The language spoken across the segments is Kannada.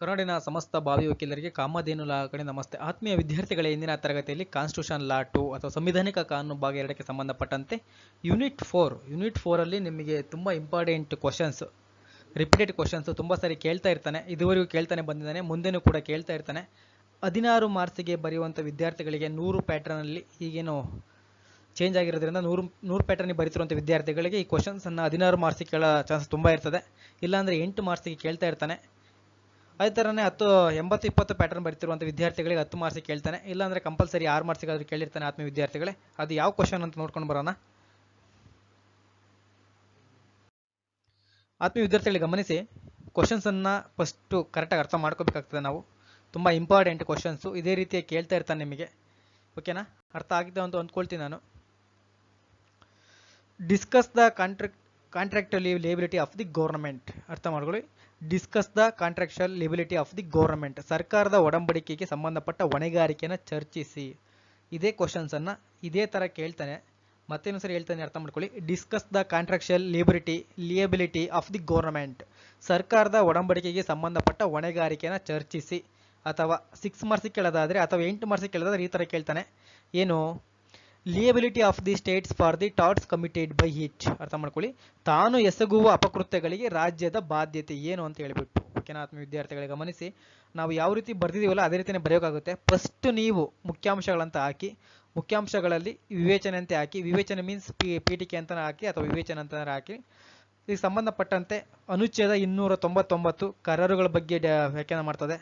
ಕನ್ನಡಿನ ಸಮಸ್ತ ಭಾವಿ ವಕೀಲರಿಗೆ ಕಾಮಧೇನು ಲಾ ಕಡೆ ನಮಸ್ತೆ. ಆತ್ಮೀಯ ವಿದ್ಯಾರ್ಥಿಗಳ, ಇಂದಿನ ತರಗತಿಯಲ್ಲಿ ಕಾನ್ಸ್ಟಿಟ್ಯೂಷನ್ ಲಾ ಟು ಅಥವಾ ಸಂವಿಧಾನಿಕ ಕಾನೂನು ಭಾಗ ಎರಡಕ್ಕೆ ಸಂಬಂಧಪಟ್ಟಂತೆ ಯೂನಿಟ್ ಫೋರ್ ಯೂನಿಟ್ ಫೋರಲ್ಲಿ ನಿಮಗೆ ತುಂಬ ಇಂಪಾರ್ಟೆಂಟ್ ಕ್ವಶನ್ಸ್ ರಿಪೀಟೆಡ್ ಕ್ವಶನ್ಸ್ ತುಂಬ ಸಾರಿ ಕೇಳ್ತಾ ಇರ್ತಾನೆ. ಇದುವರೆಗೂ ಕೇಳ್ತಾನೆ ಬಂದಿದ್ದಾನೆ, ಮುಂದೆನೂ ಕೂಡ ಕೇಳ್ತಾ ಇರ್ತಾನೆ. ಹದಿನಾರು ಮಾರ್ಕ್ಸಿಗೆ ಬರೆಯುವಂಥ ವಿದ್ಯಾರ್ಥಿಗಳಿಗೆ ನೂರು ಪ್ಯಾಟ್ರನಲ್ಲಿ ಈಗೇನು ಚೇಂಜ್ ಆಗಿರೋದ್ರಿಂದ ನೂರು ನೂರು ಪ್ಯಾಟರ್ನಿಗೆ ಬರೀತಿರುವಂಥ ವಿದ್ಯಾರ್ಥಿಗಳಿಗೆ ಈ ಕ್ವಶನ್ಸನ್ನು ಹದಿನಾರು ಮಾರ್ಕ್ಸಿಗೆ ಕೇಳೋ ಚಾನ್ಸ್ ತುಂಬ ಇರ್ತದೆ. ಇಲ್ಲಾಂದರೆ ಎಂಟು ಮಾರ್ಕ್ಸಿಗೆ ಕೇಳ್ತಾ ಇರ್ತಾನೆ. ಅದೇ ಥರನೇ ಹತ್ತು ಎಂಬತ್ತು ಇಪ್ಪತ್ತು ಪ್ಯಾಟರ್ನ್ ಬರೀತಿರುವಂಥ ವಿದ್ಯಾರ್ಥಿಗಳಿಗೆ ಹತ್ತು ಮಾರ್ಕ್ಸಿಗೆ ಕೇಳ್ತಾನೆ. ಇಲ್ಲಾಂದರೆ ಕಂಪಲ್ಸರಿ ಆರು ಮಾರ್ಕ್ಸಿಗಾದರೂ ಕೇಳಿರ್ತಾನೆ ಆತ್ಮೀಯ ವಿದ್ಯಾರ್ಥಿಗಳೇ. ಅದು ಯಾವ ಕ್ವಶನ್ ಅಂತ ನೋಡ್ಕೊಂಡು ಬರೋಣ. ಆತ್ಮೀಯ ವಿದ್ಯಾರ್ಥಿಗಳಿಗೆ ಗಮನಿಸಿ ಕ್ವಶನ್ಸನ್ನು ಫಸ್ಟು ಕರೆಕ್ಟಾಗಿ ಅರ್ಥ ಮಾಡ್ಕೋಬೇಕಾಗ್ತದೆ ನಾವು. ತುಂಬ ಇಂಪಾರ್ಟೆಂಟ್ ಕ್ವಶನ್ಸು ಇದೇ ರೀತಿ ಕೇಳ್ತಾ ಇರ್ತಾನೆ ನಿಮಗೆ. ಓಕೆನಾ ಅರ್ಥ ಆಗಿದೆ ಅಂತ ಅಂದ್ಕೊಳ್ತೀನಿ ನಾನು. Discuss the contract contractual liability of the government ಅರ್ಥ ಮಾಡ್ಕೊಳ್ಳಿ. Discuss the contractual liability of the government ಸರ್ಕಾರದ ಒಡಂಬಡಿಕೆಗೆ ಸಂಬಂಧಪಟ್ಟ ಹೊಣೆಗಾರಿಕೆಯನ್ನು ಚರ್ಚಿಸಿ. ಇದೇ ಕ್ವಶನ್ಸನ್ನು ಇದೇ ಥರ ಕೇಳ್ತಾನೆ. ಮತ್ತೇನು ಸರಿ ಹೇಳ್ತಾನೆ ಅರ್ಥ ಮಾಡ್ಕೊಳ್ಳಿ. Discuss the contractual liability liability of the government ಸರ್ಕಾರದ ಒಡಂಬಡಿಕೆಗೆ ಸಂಬಂಧಪಟ್ಟ ಹೊಣೆಗಾರಿಕೆಯನ್ನು ಚರ್ಚಿಸಿ. ಅಥವಾ ಸಿಕ್ಸ್ ಮಾರ್ಕ್ಸಿಗೆ ಕೇಳೋದಾದರೆ ಅಥವಾ ಎಂಟು ಮಾರ್ಕ್ಸಿಗೆ ಕೇಳೋದಾದ್ರೆ ಈ ಥರ ಕೇಳ್ತಾನೆ. ಏನು? Liability of the states for the torts committed by it ಅರ್ಥ ಮಾಡ್ಕೊಳ್ಳಿ. ತಾನು ಎಸಗುವ ಅಪಕೃತ್ಯಗಳಿಗೆ ರಾಜ್ಯದ ಬಾಧ್ಯತೆ ಏನು ಅಂತ ಹೇಳಿಬಿಟ್ಟು. ಓಕೆನಾ ಆತ್ಮ ವಿದ್ಯಾರ್ಥಿಗಳಿಗೆ ಗಮನಿಸಿ. ನಾವು ಯಾವ ರೀತಿ ಬರ್ದಿದ್ದೀವಲ್ಲ, ಅದೇ ರೀತಿಯೇ ಬರೆಯೋಕ್ಕಾಗುತ್ತೆ ಫಸ್ಟ್ ನೀವು ಮುಖ್ಯಾಂಶಗಳಂತ ಹಾಕಿ, ಮುಖ್ಯಾಂಶಗಳಲ್ಲಿ ವಿವೇಚನೆ ಅಂತ ಹಾಕಿ, ವಿವೇಚನೆ ಮೀನ್ಸ್ ಪಿ, ಪೀಠಿಕೆ ಅಂತ ಹಾಕಿ ಅಥವಾ ವಿವೇಚನೆ ಅಂತ ಹಾಕಿ. ಇದಕ್ಕೆ ಸಂಬಂಧಪಟ್ಟಂತೆ ಅನುಚ್ಛೇದ ಇನ್ನೂರ ತೊಂಬತ್ತೊಂಬತ್ತು ಕರಾರುಗಳ ಬಗ್ಗೆ ವ್ಯಾಖ್ಯಾನ ಮಾಡ್ತದೆ.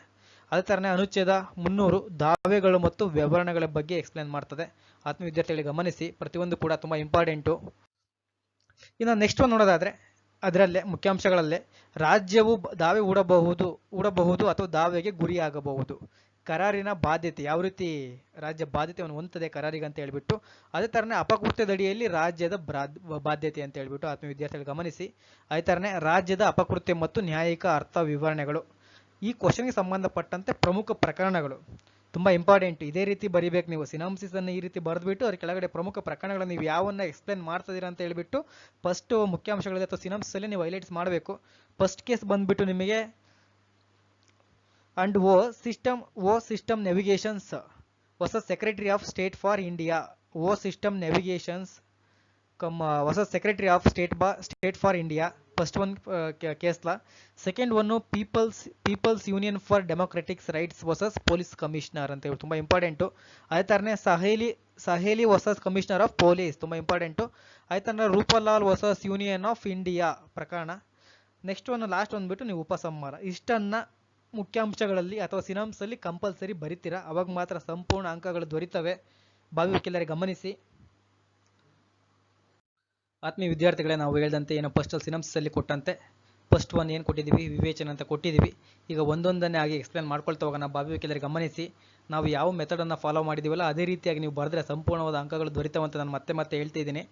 ಅದೇ ಥರನೇ ಅನುಚ್ಛೇದ ಮುನ್ನೂರು ದಾವೆಗಳು ಮತ್ತು ವಿವರಣೆಗಳ ಬಗ್ಗೆ ಎಕ್ಸ್ಪ್ಲೇನ್ ಮಾಡ್ತದೆ. ಆತ್ಮ ವಿದ್ಯಾರ್ಥಿಗಳಿಗೆ ಗಮನಿಸಿ, ಪ್ರತಿಯೊಂದು ಕೂಡ ತುಂಬ ಇಂಪಾರ್ಟೆಂಟು ಇನ್ನು ನೆಕ್ಸ್ಟ್ ಒಂದು ನೋಡೋದಾದರೆ, ಅದರಲ್ಲೇ ಮುಖ್ಯಾಂಶಗಳಲ್ಲೇ, ರಾಜ್ಯವು ದಾವೆ ಹೂಡಬಹುದು ಹೂಡಬಹುದು ಅಥವಾ ದಾವೆಗೆ ಗುರಿಯಾಗಬಹುದು. ಕರಾರಿನ ಬಾಧ್ಯತೆ, ಯಾವ ರೀತಿ ರಾಜ್ಯ ಬಾಧ್ಯತೆಯನ್ನು ಹೊಂದುತ್ತದೆ ಕರಾರಿಗೆ ಅಂತ ಹೇಳಿಬಿಟ್ಟು ಅದೇ ಥರನೇ ಅಪಕೃತ್ಯದಡಿಯಲ್ಲಿ ರಾಜ್ಯದ ಬಾಧ್ಯತೆ ಅಂತ ಹೇಳಿಬಿಟ್ಟು ಆತ್ಮ ವಿದ್ಯಾರ್ಥಿಗಳು ಗಮನಿಸಿ ಅದೇ ಥರನೇ ರಾಜ್ಯದ ಅಪಕೃತ್ಯ ಮತ್ತು ನ್ಯಾಯಿಕ ಅರ್ಥ ವಿವರಣೆಗಳು. ಈ ಕ್ವಶನ್ಗೆ ಸಂಬಂಧಪಟ್ಟಂತೆ ಪ್ರಮುಖ ಪ್ರಕರಣಗಳು. ತುಂಬ ಇಂಪಾರ್ಟೆಂಟ್ ಇದೇ ರೀತಿ ಬರಿಬೇಕು ನೀವು. ಸಿನಾಮ್ಸಿಸ್ ಅನ್ನು ಈ ರೀತಿ ಬರೆದ್ಬಿಟ್ಟು ಅದ್ರ ಕೆಳಗಡೆ ಪ್ರಮುಖ ಪ್ರಕರಣಗಳು ನೀವು ಯಾವನ್ನ ಎಕ್ಸ್ಪ್ಲೇನ್ ಮಾಡ್ತಿದ್ದೀರಾ ಅಂತ ಹೇಳಿಬಿಟ್ಟು ಫಸ್ಟ್ ಮುಖ್ಯಾಂಶಗಳಿದೆ ಅಥವಾ ಸಿನಾಮ್ಸಲ್ಲಿ ನೀವು ಹೈಲೈಟ್ಸ್ ಮಾಡಬೇಕು. ಫಸ್ಟ್ ಕೇಸ್ ಬಂದ್ಬಿಟ್ಟು ನಿಮಗೆ and O system O system navigations ಹೊಸ secretary of state for India O system navigations come ಹೊಸ ಸೆಕ್ರೆಟರಿ ಆಫ್ ಸ್ಟೇಟ್ ಬಾ state for India first one ಕೇಸ್ಲ second one peoples peoples union for democratics rights versus police commissioner ಅಂತ ಹೇಳಿ, ತುಂಬ ಇಂಪಾರ್ಟೆಂಟು ಅದೇ ಥರನೇ Saheli Saheli versus commissioner of police ತುಂಬ ಇಂಪಾರ್ಟೆಂಟು ಅದೇ ಥರನೇ Rooplal versus union of India ಪ್ರಕರಣ. ನೆಕ್ಸ್ಟ್ ಒಂದು ಲಾಸ್ಟ್ ಬಂದ್ಬಿಟ್ಟು ನೀವು ಉಪಸಂಹಾರ ಇಷ್ಟನ್ನು ಮುಖ್ಯಾಂಶಗಳಲ್ಲಿ ಅಥವಾ ಸಿನಾಮ್ಸಲ್ಲಿ ಕಂಪಲ್ಸರಿ ಬರಿತೀರಾ. ಅವಾಗ ಮಾತ್ರ ಸಂಪೂರ್ಣ ಅಂಕಗಳು ದೊರೀತವೆ. ವಕೀಲರಿಗೆ ಗಮನಿಸಿ. ಆತ್ಮೀಯ ವಿದ್ಯಾರ್ಥಿಗಳೇ, ನಾವು ಹೇಳಿದಂತೆ ಏನೋ ಫಸ್ಟಲ್ಲಿ ಸಿನಮ್ಸಲ್ಲಿ ಕೊಟ್ಟಂತೆ. ಫಸ್ಟ್ ಒನ್ ಏನು ಕೊಟ್ಟಿದ್ದೀವಿ? ವಿವೇಚನೆ ಅಂತ ಕೊಟ್ಟಿದ್ದೀವಿ. ಈಗ ಒಂದೊಂದನ್ನೇ ಆಗಿ ಎಕ್ಸ್ಪ್ಲೇನ್ ಮಾಡ್ಕೊಳ್ತಾ ಹೋಗೋಣ. ಭಾವಿಕೆಲ್ಲರಿಗೆ ಗಮನಿಸಿ. ನಾವು ಯಾವ ಮೆಥಡನ್ನು ಫಾಲೋ ಮಾಡಿದ್ದೀವಲ್ಲ, ಅದೇ ರೀತಿಯಾಗಿ ನೀವು ಬರೆದ್ರೆ ಸಂಪೂರ್ಣವಾದ ಅಂಕಗಳು ದೊರೀತವಂತ ನಾನು ಮತ್ತೆ ಮತ್ತೆ ಹೇಳ್ತಾ ಇದ್ದೀನಿ.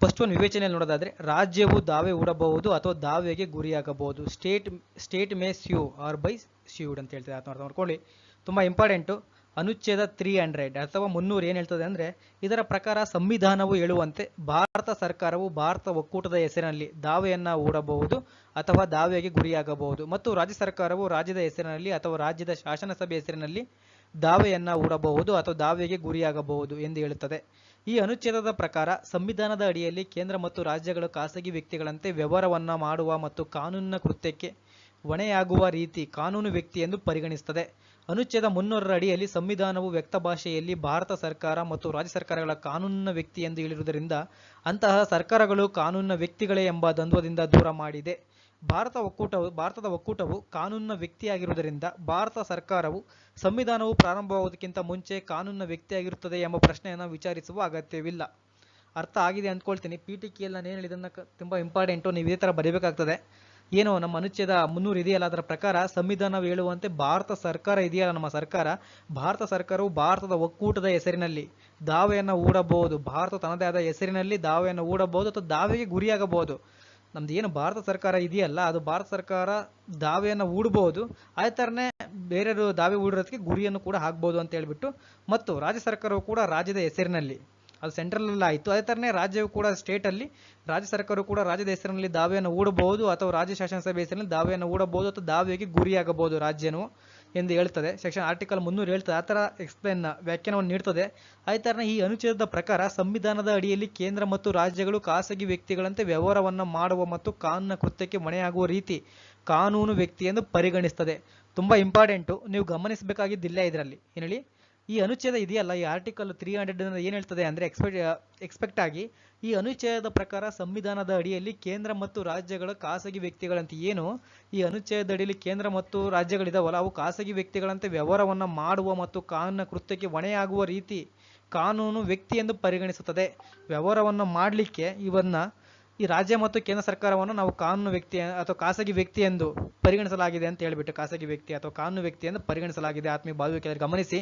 ಫಸ್ಟ್ ಒಂದು ವಿವೇಚನೆಯಲ್ಲಿ ನೋಡೋದಾದರೆ, ರಾಜ್ಯವು ದಾವೆ ಹೂಡಬಹುದು ಅಥವಾ ದಾವೆಗೆ ಗುರಿಯಾಗಬಹುದು. State state may sue or by sued ಅಂತ ಹೇಳ್ತಾರೆ ಅರ್ಥ ಮಾಡ್ಕೊಳ್ಳಿ. ತುಂಬ ಇಂಪಾರ್ಟೆಂಟು ಅನುಚ್ಛೇದ ತ್ರೀ ಹಂಡ್ರೆಡ್ ಅಥವಾ ಮುನ್ನೂರು ಏನು ಹೇಳ್ತದೆ ಅಂದರೆ ಇದರ ಪ್ರಕಾರ ಸಂವಿಧಾನವು ಹೇಳುವಂತೆ ಭಾರತ ಸರ್ಕಾರವು ಭಾರತ ಒಕ್ಕೂಟದ ಹೆಸರಿನಲ್ಲಿ ದಾವೆಯನ್ನು ಹೂಡಬಹುದು ಅಥವಾ ದಾವೆಗೆ ಗುರಿಯಾಗಬಹುದು. ಮತ್ತು ರಾಜ್ಯ ಸರ್ಕಾರವು ರಾಜ್ಯದ ಹೆಸರಿನಲ್ಲಿ ಅಥವಾ ರಾಜ್ಯದ ಶಾಸನಸಭೆ ಹೆಸರಿನಲ್ಲಿ ದಾವೆಯನ್ನು ಹೂಡಬಹುದು ಅಥವಾ ದಾವೆಗೆ ಗುರಿಯಾಗಬಹುದು ಎಂದು ಹೇಳುತ್ತದೆ. ಈ ಅನುಚ್ಛೇದದ ಪ್ರಕಾರ ಸಂವಿಧಾನದ ಅಡಿಯಲ್ಲಿ ಕೇಂದ್ರ ಮತ್ತು ರಾಜ್ಯಗಳು ಖಾಸಗಿ ವ್ಯಕ್ತಿಗಳಂತೆ ವ್ಯವಹಾರವನ್ನು ಮಾಡುವ ಮತ್ತು ಕಾನೂನಿನ ಕೃತ್ಯಕ್ಕೆ ಹೊಣೆಯಾಗುವ ರೀತಿ ಕಾನೂನು ವ್ಯಕ್ತಿ ಎಂದು ಪರಿಗಣಿಸುತ್ತದೆ ಅನುಚ್ಛೇದ ಮುನ್ನೂರರ ಅಡಿಯಲ್ಲಿ ಸಂವಿಧಾನವು ವ್ಯಕ್ತ ಭಾಷೆಯಲ್ಲಿ ಭಾರತ ಸರ್ಕಾರ ಮತ್ತು ರಾಜ್ಯ ಸರ್ಕಾರಗಳ ಕಾನೂನಿನ ವ್ಯಕ್ತಿ ಎಂದು ಹೇಳಿರುವುದರಿಂದ ಅಂತಹ ಸರ್ಕಾರಗಳು ಕಾನೂನಿನ ವ್ಯಕ್ತಿಗಳೇ ಎಂಬ ದ್ವಂದ್ವದಿಂದ ದೂರ ಮಾಡಿದೆ. ಭಾರತ ಒಕ್ಕೂಟವು ಭಾರತದ ಒಕ್ಕೂಟವು ಕಾನೂನಿನ ವ್ಯಕ್ತಿಯಾಗಿರುವುದರಿಂದ ಭಾರತ ಸರ್ಕಾರವು ಸಂವಿಧಾನವು ಪ್ರಾರಂಭವಾಗುವುದಕ್ಕಿಂತ ಮುಂಚೆ ಕಾನೂನಿನ ವ್ಯಕ್ತಿಯಾಗಿರುತ್ತದೆ ಎಂಬ ಪ್ರಶ್ನೆಯನ್ನು ವಿಚಾರಿಸುವ ಅಗತ್ಯವಿಲ್ಲ. ಅರ್ಥ ಆಗಿದೆ ಅಂದ್ಕೊಳ್ತೀನಿ. ಪಿ ಟಿ ನಾನು ಏನು ಹೇಳಿದ್ದನ್ನು ಕ- ತುಂಬ ಇಂಪಾರ್ಟೆಂಟು ನೀವು ಇದೇ ಥರ ಬರೀಬೇಕಾಗ್ತದೆ. ಏನು ನಮ್ಮ ಅನುಚ್ಛೇದ ಮುನ್ನೂರು ಇದೆಯಲ್ಲ, ಅದರ ಪ್ರಕಾರ ಸಂವಿಧಾನ ಹೇಳುವಂತೆ ಭಾರತ ಸರ್ಕಾರ ಇದೆಯಲ್ಲ ನಮ್ಮ ಸರ್ಕಾರ. ಭಾರತ ಸರ್ಕಾರವು ಭಾರತದ ಒಕ್ಕೂಟದ ಹೆಸರಿನಲ್ಲಿ ದಾವೆಯನ್ನು ಹೂಡಬಹುದು. ಭಾರತ ತನ್ನದೇ ಆದ ಹೆಸರಿನಲ್ಲಿ ದಾವೆಯನ್ನು ಹೂಡಬಹುದು ಅಥವಾ ದಾವೆಗೆ ಗುರಿಯಾಗಬಹುದು. ನಮ್ದು ಏನು ಭಾರತ ಸರ್ಕಾರ ಇದೆಯಲ್ಲ, ಅದು ಭಾರತ ಸರ್ಕಾರ ದಾವೆಯನ್ನು ಹೂಡಬಹುದು. ಅದೇ ಥರನೇ ಬೇರೆಯವರು ದಾವೆ ಹೂಡಿರೋದಕ್ಕೆ ಗುರಿಯನ್ನು ಕೂಡ ಹಾಕ್ಬೋದು ಅಂತ ಹೇಳ್ಬಿಟ್ಟು, ಮತ್ತು ರಾಜ್ಯ ಸರ್ಕಾರವು ಕೂಡ ರಾಜ್ಯದ ಹೆಸರಿನಲ್ಲಿ ಅದು ಸೆಂಟ್ರಲ್ ಆಯಿತು. ಅದೇ ಥರನೇ ರಾಜ್ಯವು ಕೂಡ ಸ್ಟೇಟಲ್ಲಿ ರಾಜ್ಯ ಸರ್ಕಾರವು ಕೂಡ ರಾಜ್ಯದ ಹೆಸರಿನಲ್ಲಿ ದಾವೆಯನ್ನು ಹೂಡಬಹುದು ಅಥವಾ ರಾಜ್ಯ ಶಾಸನಸಭೆ ಹೆಸರಿನಲ್ಲಿ ದಾವೆಯನ್ನು ಹೂಡಬಹುದು ಅಥವಾ ದಾವೆಗೆ ಗುರಿಯಾಗಬಹುದು ರಾಜ್ಯನು ಎಂದು ಹೇಳ್ತದೆ. ಸೆಕ್ಷನ್ ಆರ್ಟಿಕಲ್ ಮುನ್ನೂರು ಹೇಳ್ತದೆ. ಆ ಥರ ಎಕ್ಸ್ಪ್ಲೇನ್ ವ್ಯಾಖ್ಯಾನವನ್ನು ನೀಡ್ತದೆ. ಅದೇ ಥರನೇ ಈ ಅನುಚ್ಛೇದದ ಪ್ರಕಾರ ಸಂವಿಧಾನದ ಅಡಿಯಲ್ಲಿ ಕೇಂದ್ರ ಮತ್ತು ರಾಜ್ಯಗಳು ಖಾಸಗಿ ವ್ಯಕ್ತಿಗಳಂತೆ ವ್ಯವಹಾರವನ್ನು ಮಾಡುವ ಮತ್ತು ಕಾನೂನಿನ ಕೃತ್ಯಕ್ಕೆ ಮಣೆಯಾಗುವ ರೀತಿ ಕಾನೂನು ವ್ಯಕ್ತಿ ಎಂದು ಪರಿಗಣಿಸ್ತದೆ. ತುಂಬ ಇಂಪಾರ್ಟೆಂಟು ನೀವು ಗಮನಿಸಬೇಕಾಗಿದ್ದಿಲ್ಲ ಇದರಲ್ಲಿ. ಏನು ಹೇಳಿ? ಈ ಅನುಚ್ಛೇದ ಇದೆಯಲ್ಲ, ಈ ಆರ್ಟಿಕಲ್ ತ್ರೀ ಹಂಡ್ರೆಡ್ ಏನು ಹೇಳ್ತದೆ ಅಂದರೆ ಎಕ್ಸ್ಪೆಕ್ಟ್ ಎಕ್ಸ್ಪೆಕ್ಟ್ ಆಗಿ ಈ ಅನುಚ್ಛೇದದ ಪ್ರಕಾರ ಸಂವಿಧಾನದ ಅಡಿಯಲ್ಲಿ ಕೇಂದ್ರ ಮತ್ತು ರಾಜ್ಯಗಳ ಖಾಸಗಿ ವ್ಯಕ್ತಿಗಳಂತೆ ಏನು, ಈ ಅನುಚ್ಛೇದದ ಅಡಿಯಲ್ಲಿ ಕೇಂದ್ರ ಮತ್ತು ರಾಜ್ಯಗಳಿದಾವಲ್ಲ, ಅವು ಖಾಸಗಿ ವ್ಯಕ್ತಿಗಳಂತೆ ವ್ಯವಹಾರವನ್ನು ಮಾಡುವ ಮತ್ತು ಕಾನೂನಿನ ಕೃತ್ಯಕ್ಕೆ ಹೊಣೆಯಾಗುವ ರೀತಿ ಕಾನೂನು ವ್ಯಕ್ತಿ ಎಂದು ಪರಿಗಣಿಸುತ್ತದೆ. ವ್ಯವಹಾರವನ್ನು ಮಾಡಲಿಕ್ಕೆ ಇವನ್ನ ಈ ರಾಜ್ಯ ಮತ್ತು ಕೇಂದ್ರ ಸರ್ಕಾರವನ್ನು ನಾವು ಕಾನೂನು ವ್ಯಕ್ತಿ ಅಥವಾ ಖಾಸಗಿ ವ್ಯಕ್ತಿ ಎಂದು ಪರಿಗಣಿಸಲಾಗಿದೆ ಅಂತ ಹೇಳಿಬಿಟ್ಟು ಖಾಸಗಿ ವ್ಯಕ್ತಿ ಅಥವಾ ಕಾನೂನು ವ್ಯಕ್ತಿ ಎಂದು ಪರಿಗಣಿಸಲಾಗಿದೆ ಆತ್ಮೀಯ ಭಾವಿಕೆಯಲ್ಲಿ ಗಮನಿಸಿ.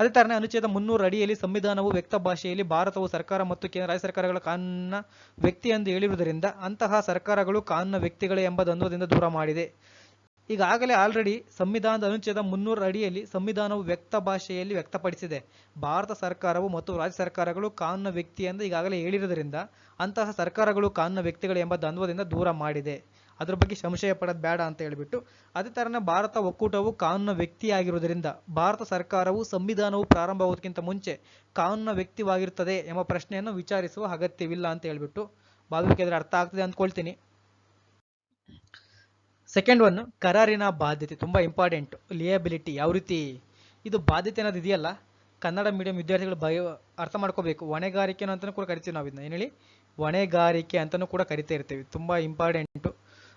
ಅದೇ ಥರನೇ ಅನುಚ್ಛೇದ ಮುನ್ನೂರು ಅಡಿಯಲ್ಲಿ ಸಂವಿಧಾನವು ವ್ಯಕ್ತ ಭಾಷೆಯಲ್ಲಿ ಭಾರತವು ಸರ್ಕಾರ ಮತ್ತು ಕೇಂದ್ರ ರಾಜ್ಯ ಸರ್ಕಾರಗಳ ಕಾನೂನಿನ ವ್ಯಕ್ತಿ ಎಂದು ಹೇಳಿರುವುದರಿಂದ ಅಂತಹ ಸರ್ಕಾರಗಳು ಕಾನೂನಿನ ವ್ಯಕ್ತಿಗಳೇ ಎಂಬ ದ್ವಂದ್ವದಿಂದ ದೂರ ಮಾಡಿದೆ. ಈಗಾಗಲೇ ಆಲ್ರೆಡಿ ಸಂವಿಧಾನದ ಅನುಚ್ಛೇದ ಮುನ್ನೂರ ಅಡಿಯಲ್ಲಿ ಸಂವಿಧಾನವು ವ್ಯಕ್ತ ಭಾಷೆಯಲ್ಲಿ ವ್ಯಕ್ತಪಡಿಸಿದೆ. ಭಾರತ ಸರ್ಕಾರವು ಮತ್ತು ರಾಜ್ಯ ಸರ್ಕಾರಗಳು ಕಾನೂನ ವ್ಯಕ್ತಿ ಎಂದು ಈಗಾಗಲೇ ಹೇಳಿರುವುದರಿಂದ ಅಂತಹ ಸರ್ಕಾರಗಳು ಕಾನೂನಿನ ವ್ಯಕ್ತಿಗಳು ಎಂಬ ದ್ವಂದ್ವದಿಂದ ದೂರ ಮಾಡಿದೆ. ಅದರ ಬಗ್ಗೆ ಸಂಶಯ ಪಡೋದು ಬೇಡ ಅಂತ ಹೇಳಿಬಿಟ್ಟು ಅದೇ ಥರನೇ ಭಾರತ ಒಕ್ಕೂಟವು ಕಾನೂನಿನ ವ್ಯಕ್ತಿಯಾಗಿರುವುದರಿಂದ ಭಾರತ ಸರ್ಕಾರವು ಸಂವಿಧಾನವು ಪ್ರಾರಂಭವಾಗೋದಕ್ಕಿಂತ ಮುಂಚೆ ಕಾನೂನಿನ ವ್ಯಕ್ತಿವಾಗಿರುತ್ತದೆ ಎಂಬ ಪ್ರಶ್ನೆಯನ್ನು ವಿಚಾರಿಸುವ ಅಗತ್ಯವಿಲ್ಲ ಅಂತ ಹೇಳ್ಬಿಟ್ಟು ಭಾವಿಕೆದ್ರೆ ಅರ್ಥ ಆಗ್ತದೆ ಅಂದ್ಕೊಳ್ತೀನಿ. ಸೆಕೆಂಡ್ ಒನ್ ಕರಾರಿನ ಬಾಧ್ಯತೆ ತುಂಬ ಇಂಪಾರ್ಟೆಂಟ್ ಲಿಯಬಿಲಿಟಿ ಯಾವ ರೀತಿ? ಇದು ಬಾಧ್ಯತೆ ಅನ್ನೋದು ಇದೆಯಲ್ಲ? ಕನ್ನಡ ಮೀಡಿಯಂ ವಿದ್ಯಾರ್ಥಿಗಳು ಭಯ ಅರ್ಥ ಮಾಡ್ಕೋಬೇಕು. ಹೊಣೆಗಾರಿಕೆ ಅಂತಲೂ ಕೂಡ ಕರಿತೀವಿ ನಾವು ಇದನ್ನ ಏನು ಹೇಳಿ? ಹೊಣೆಗಾರಿಕೆ ಅಂತಲೂ ಕೂಡ ಕರಿತಾ ಇರ್ತೀವಿ. ತುಂಬ ಇಂಪಾರ್ಟೆಂಟು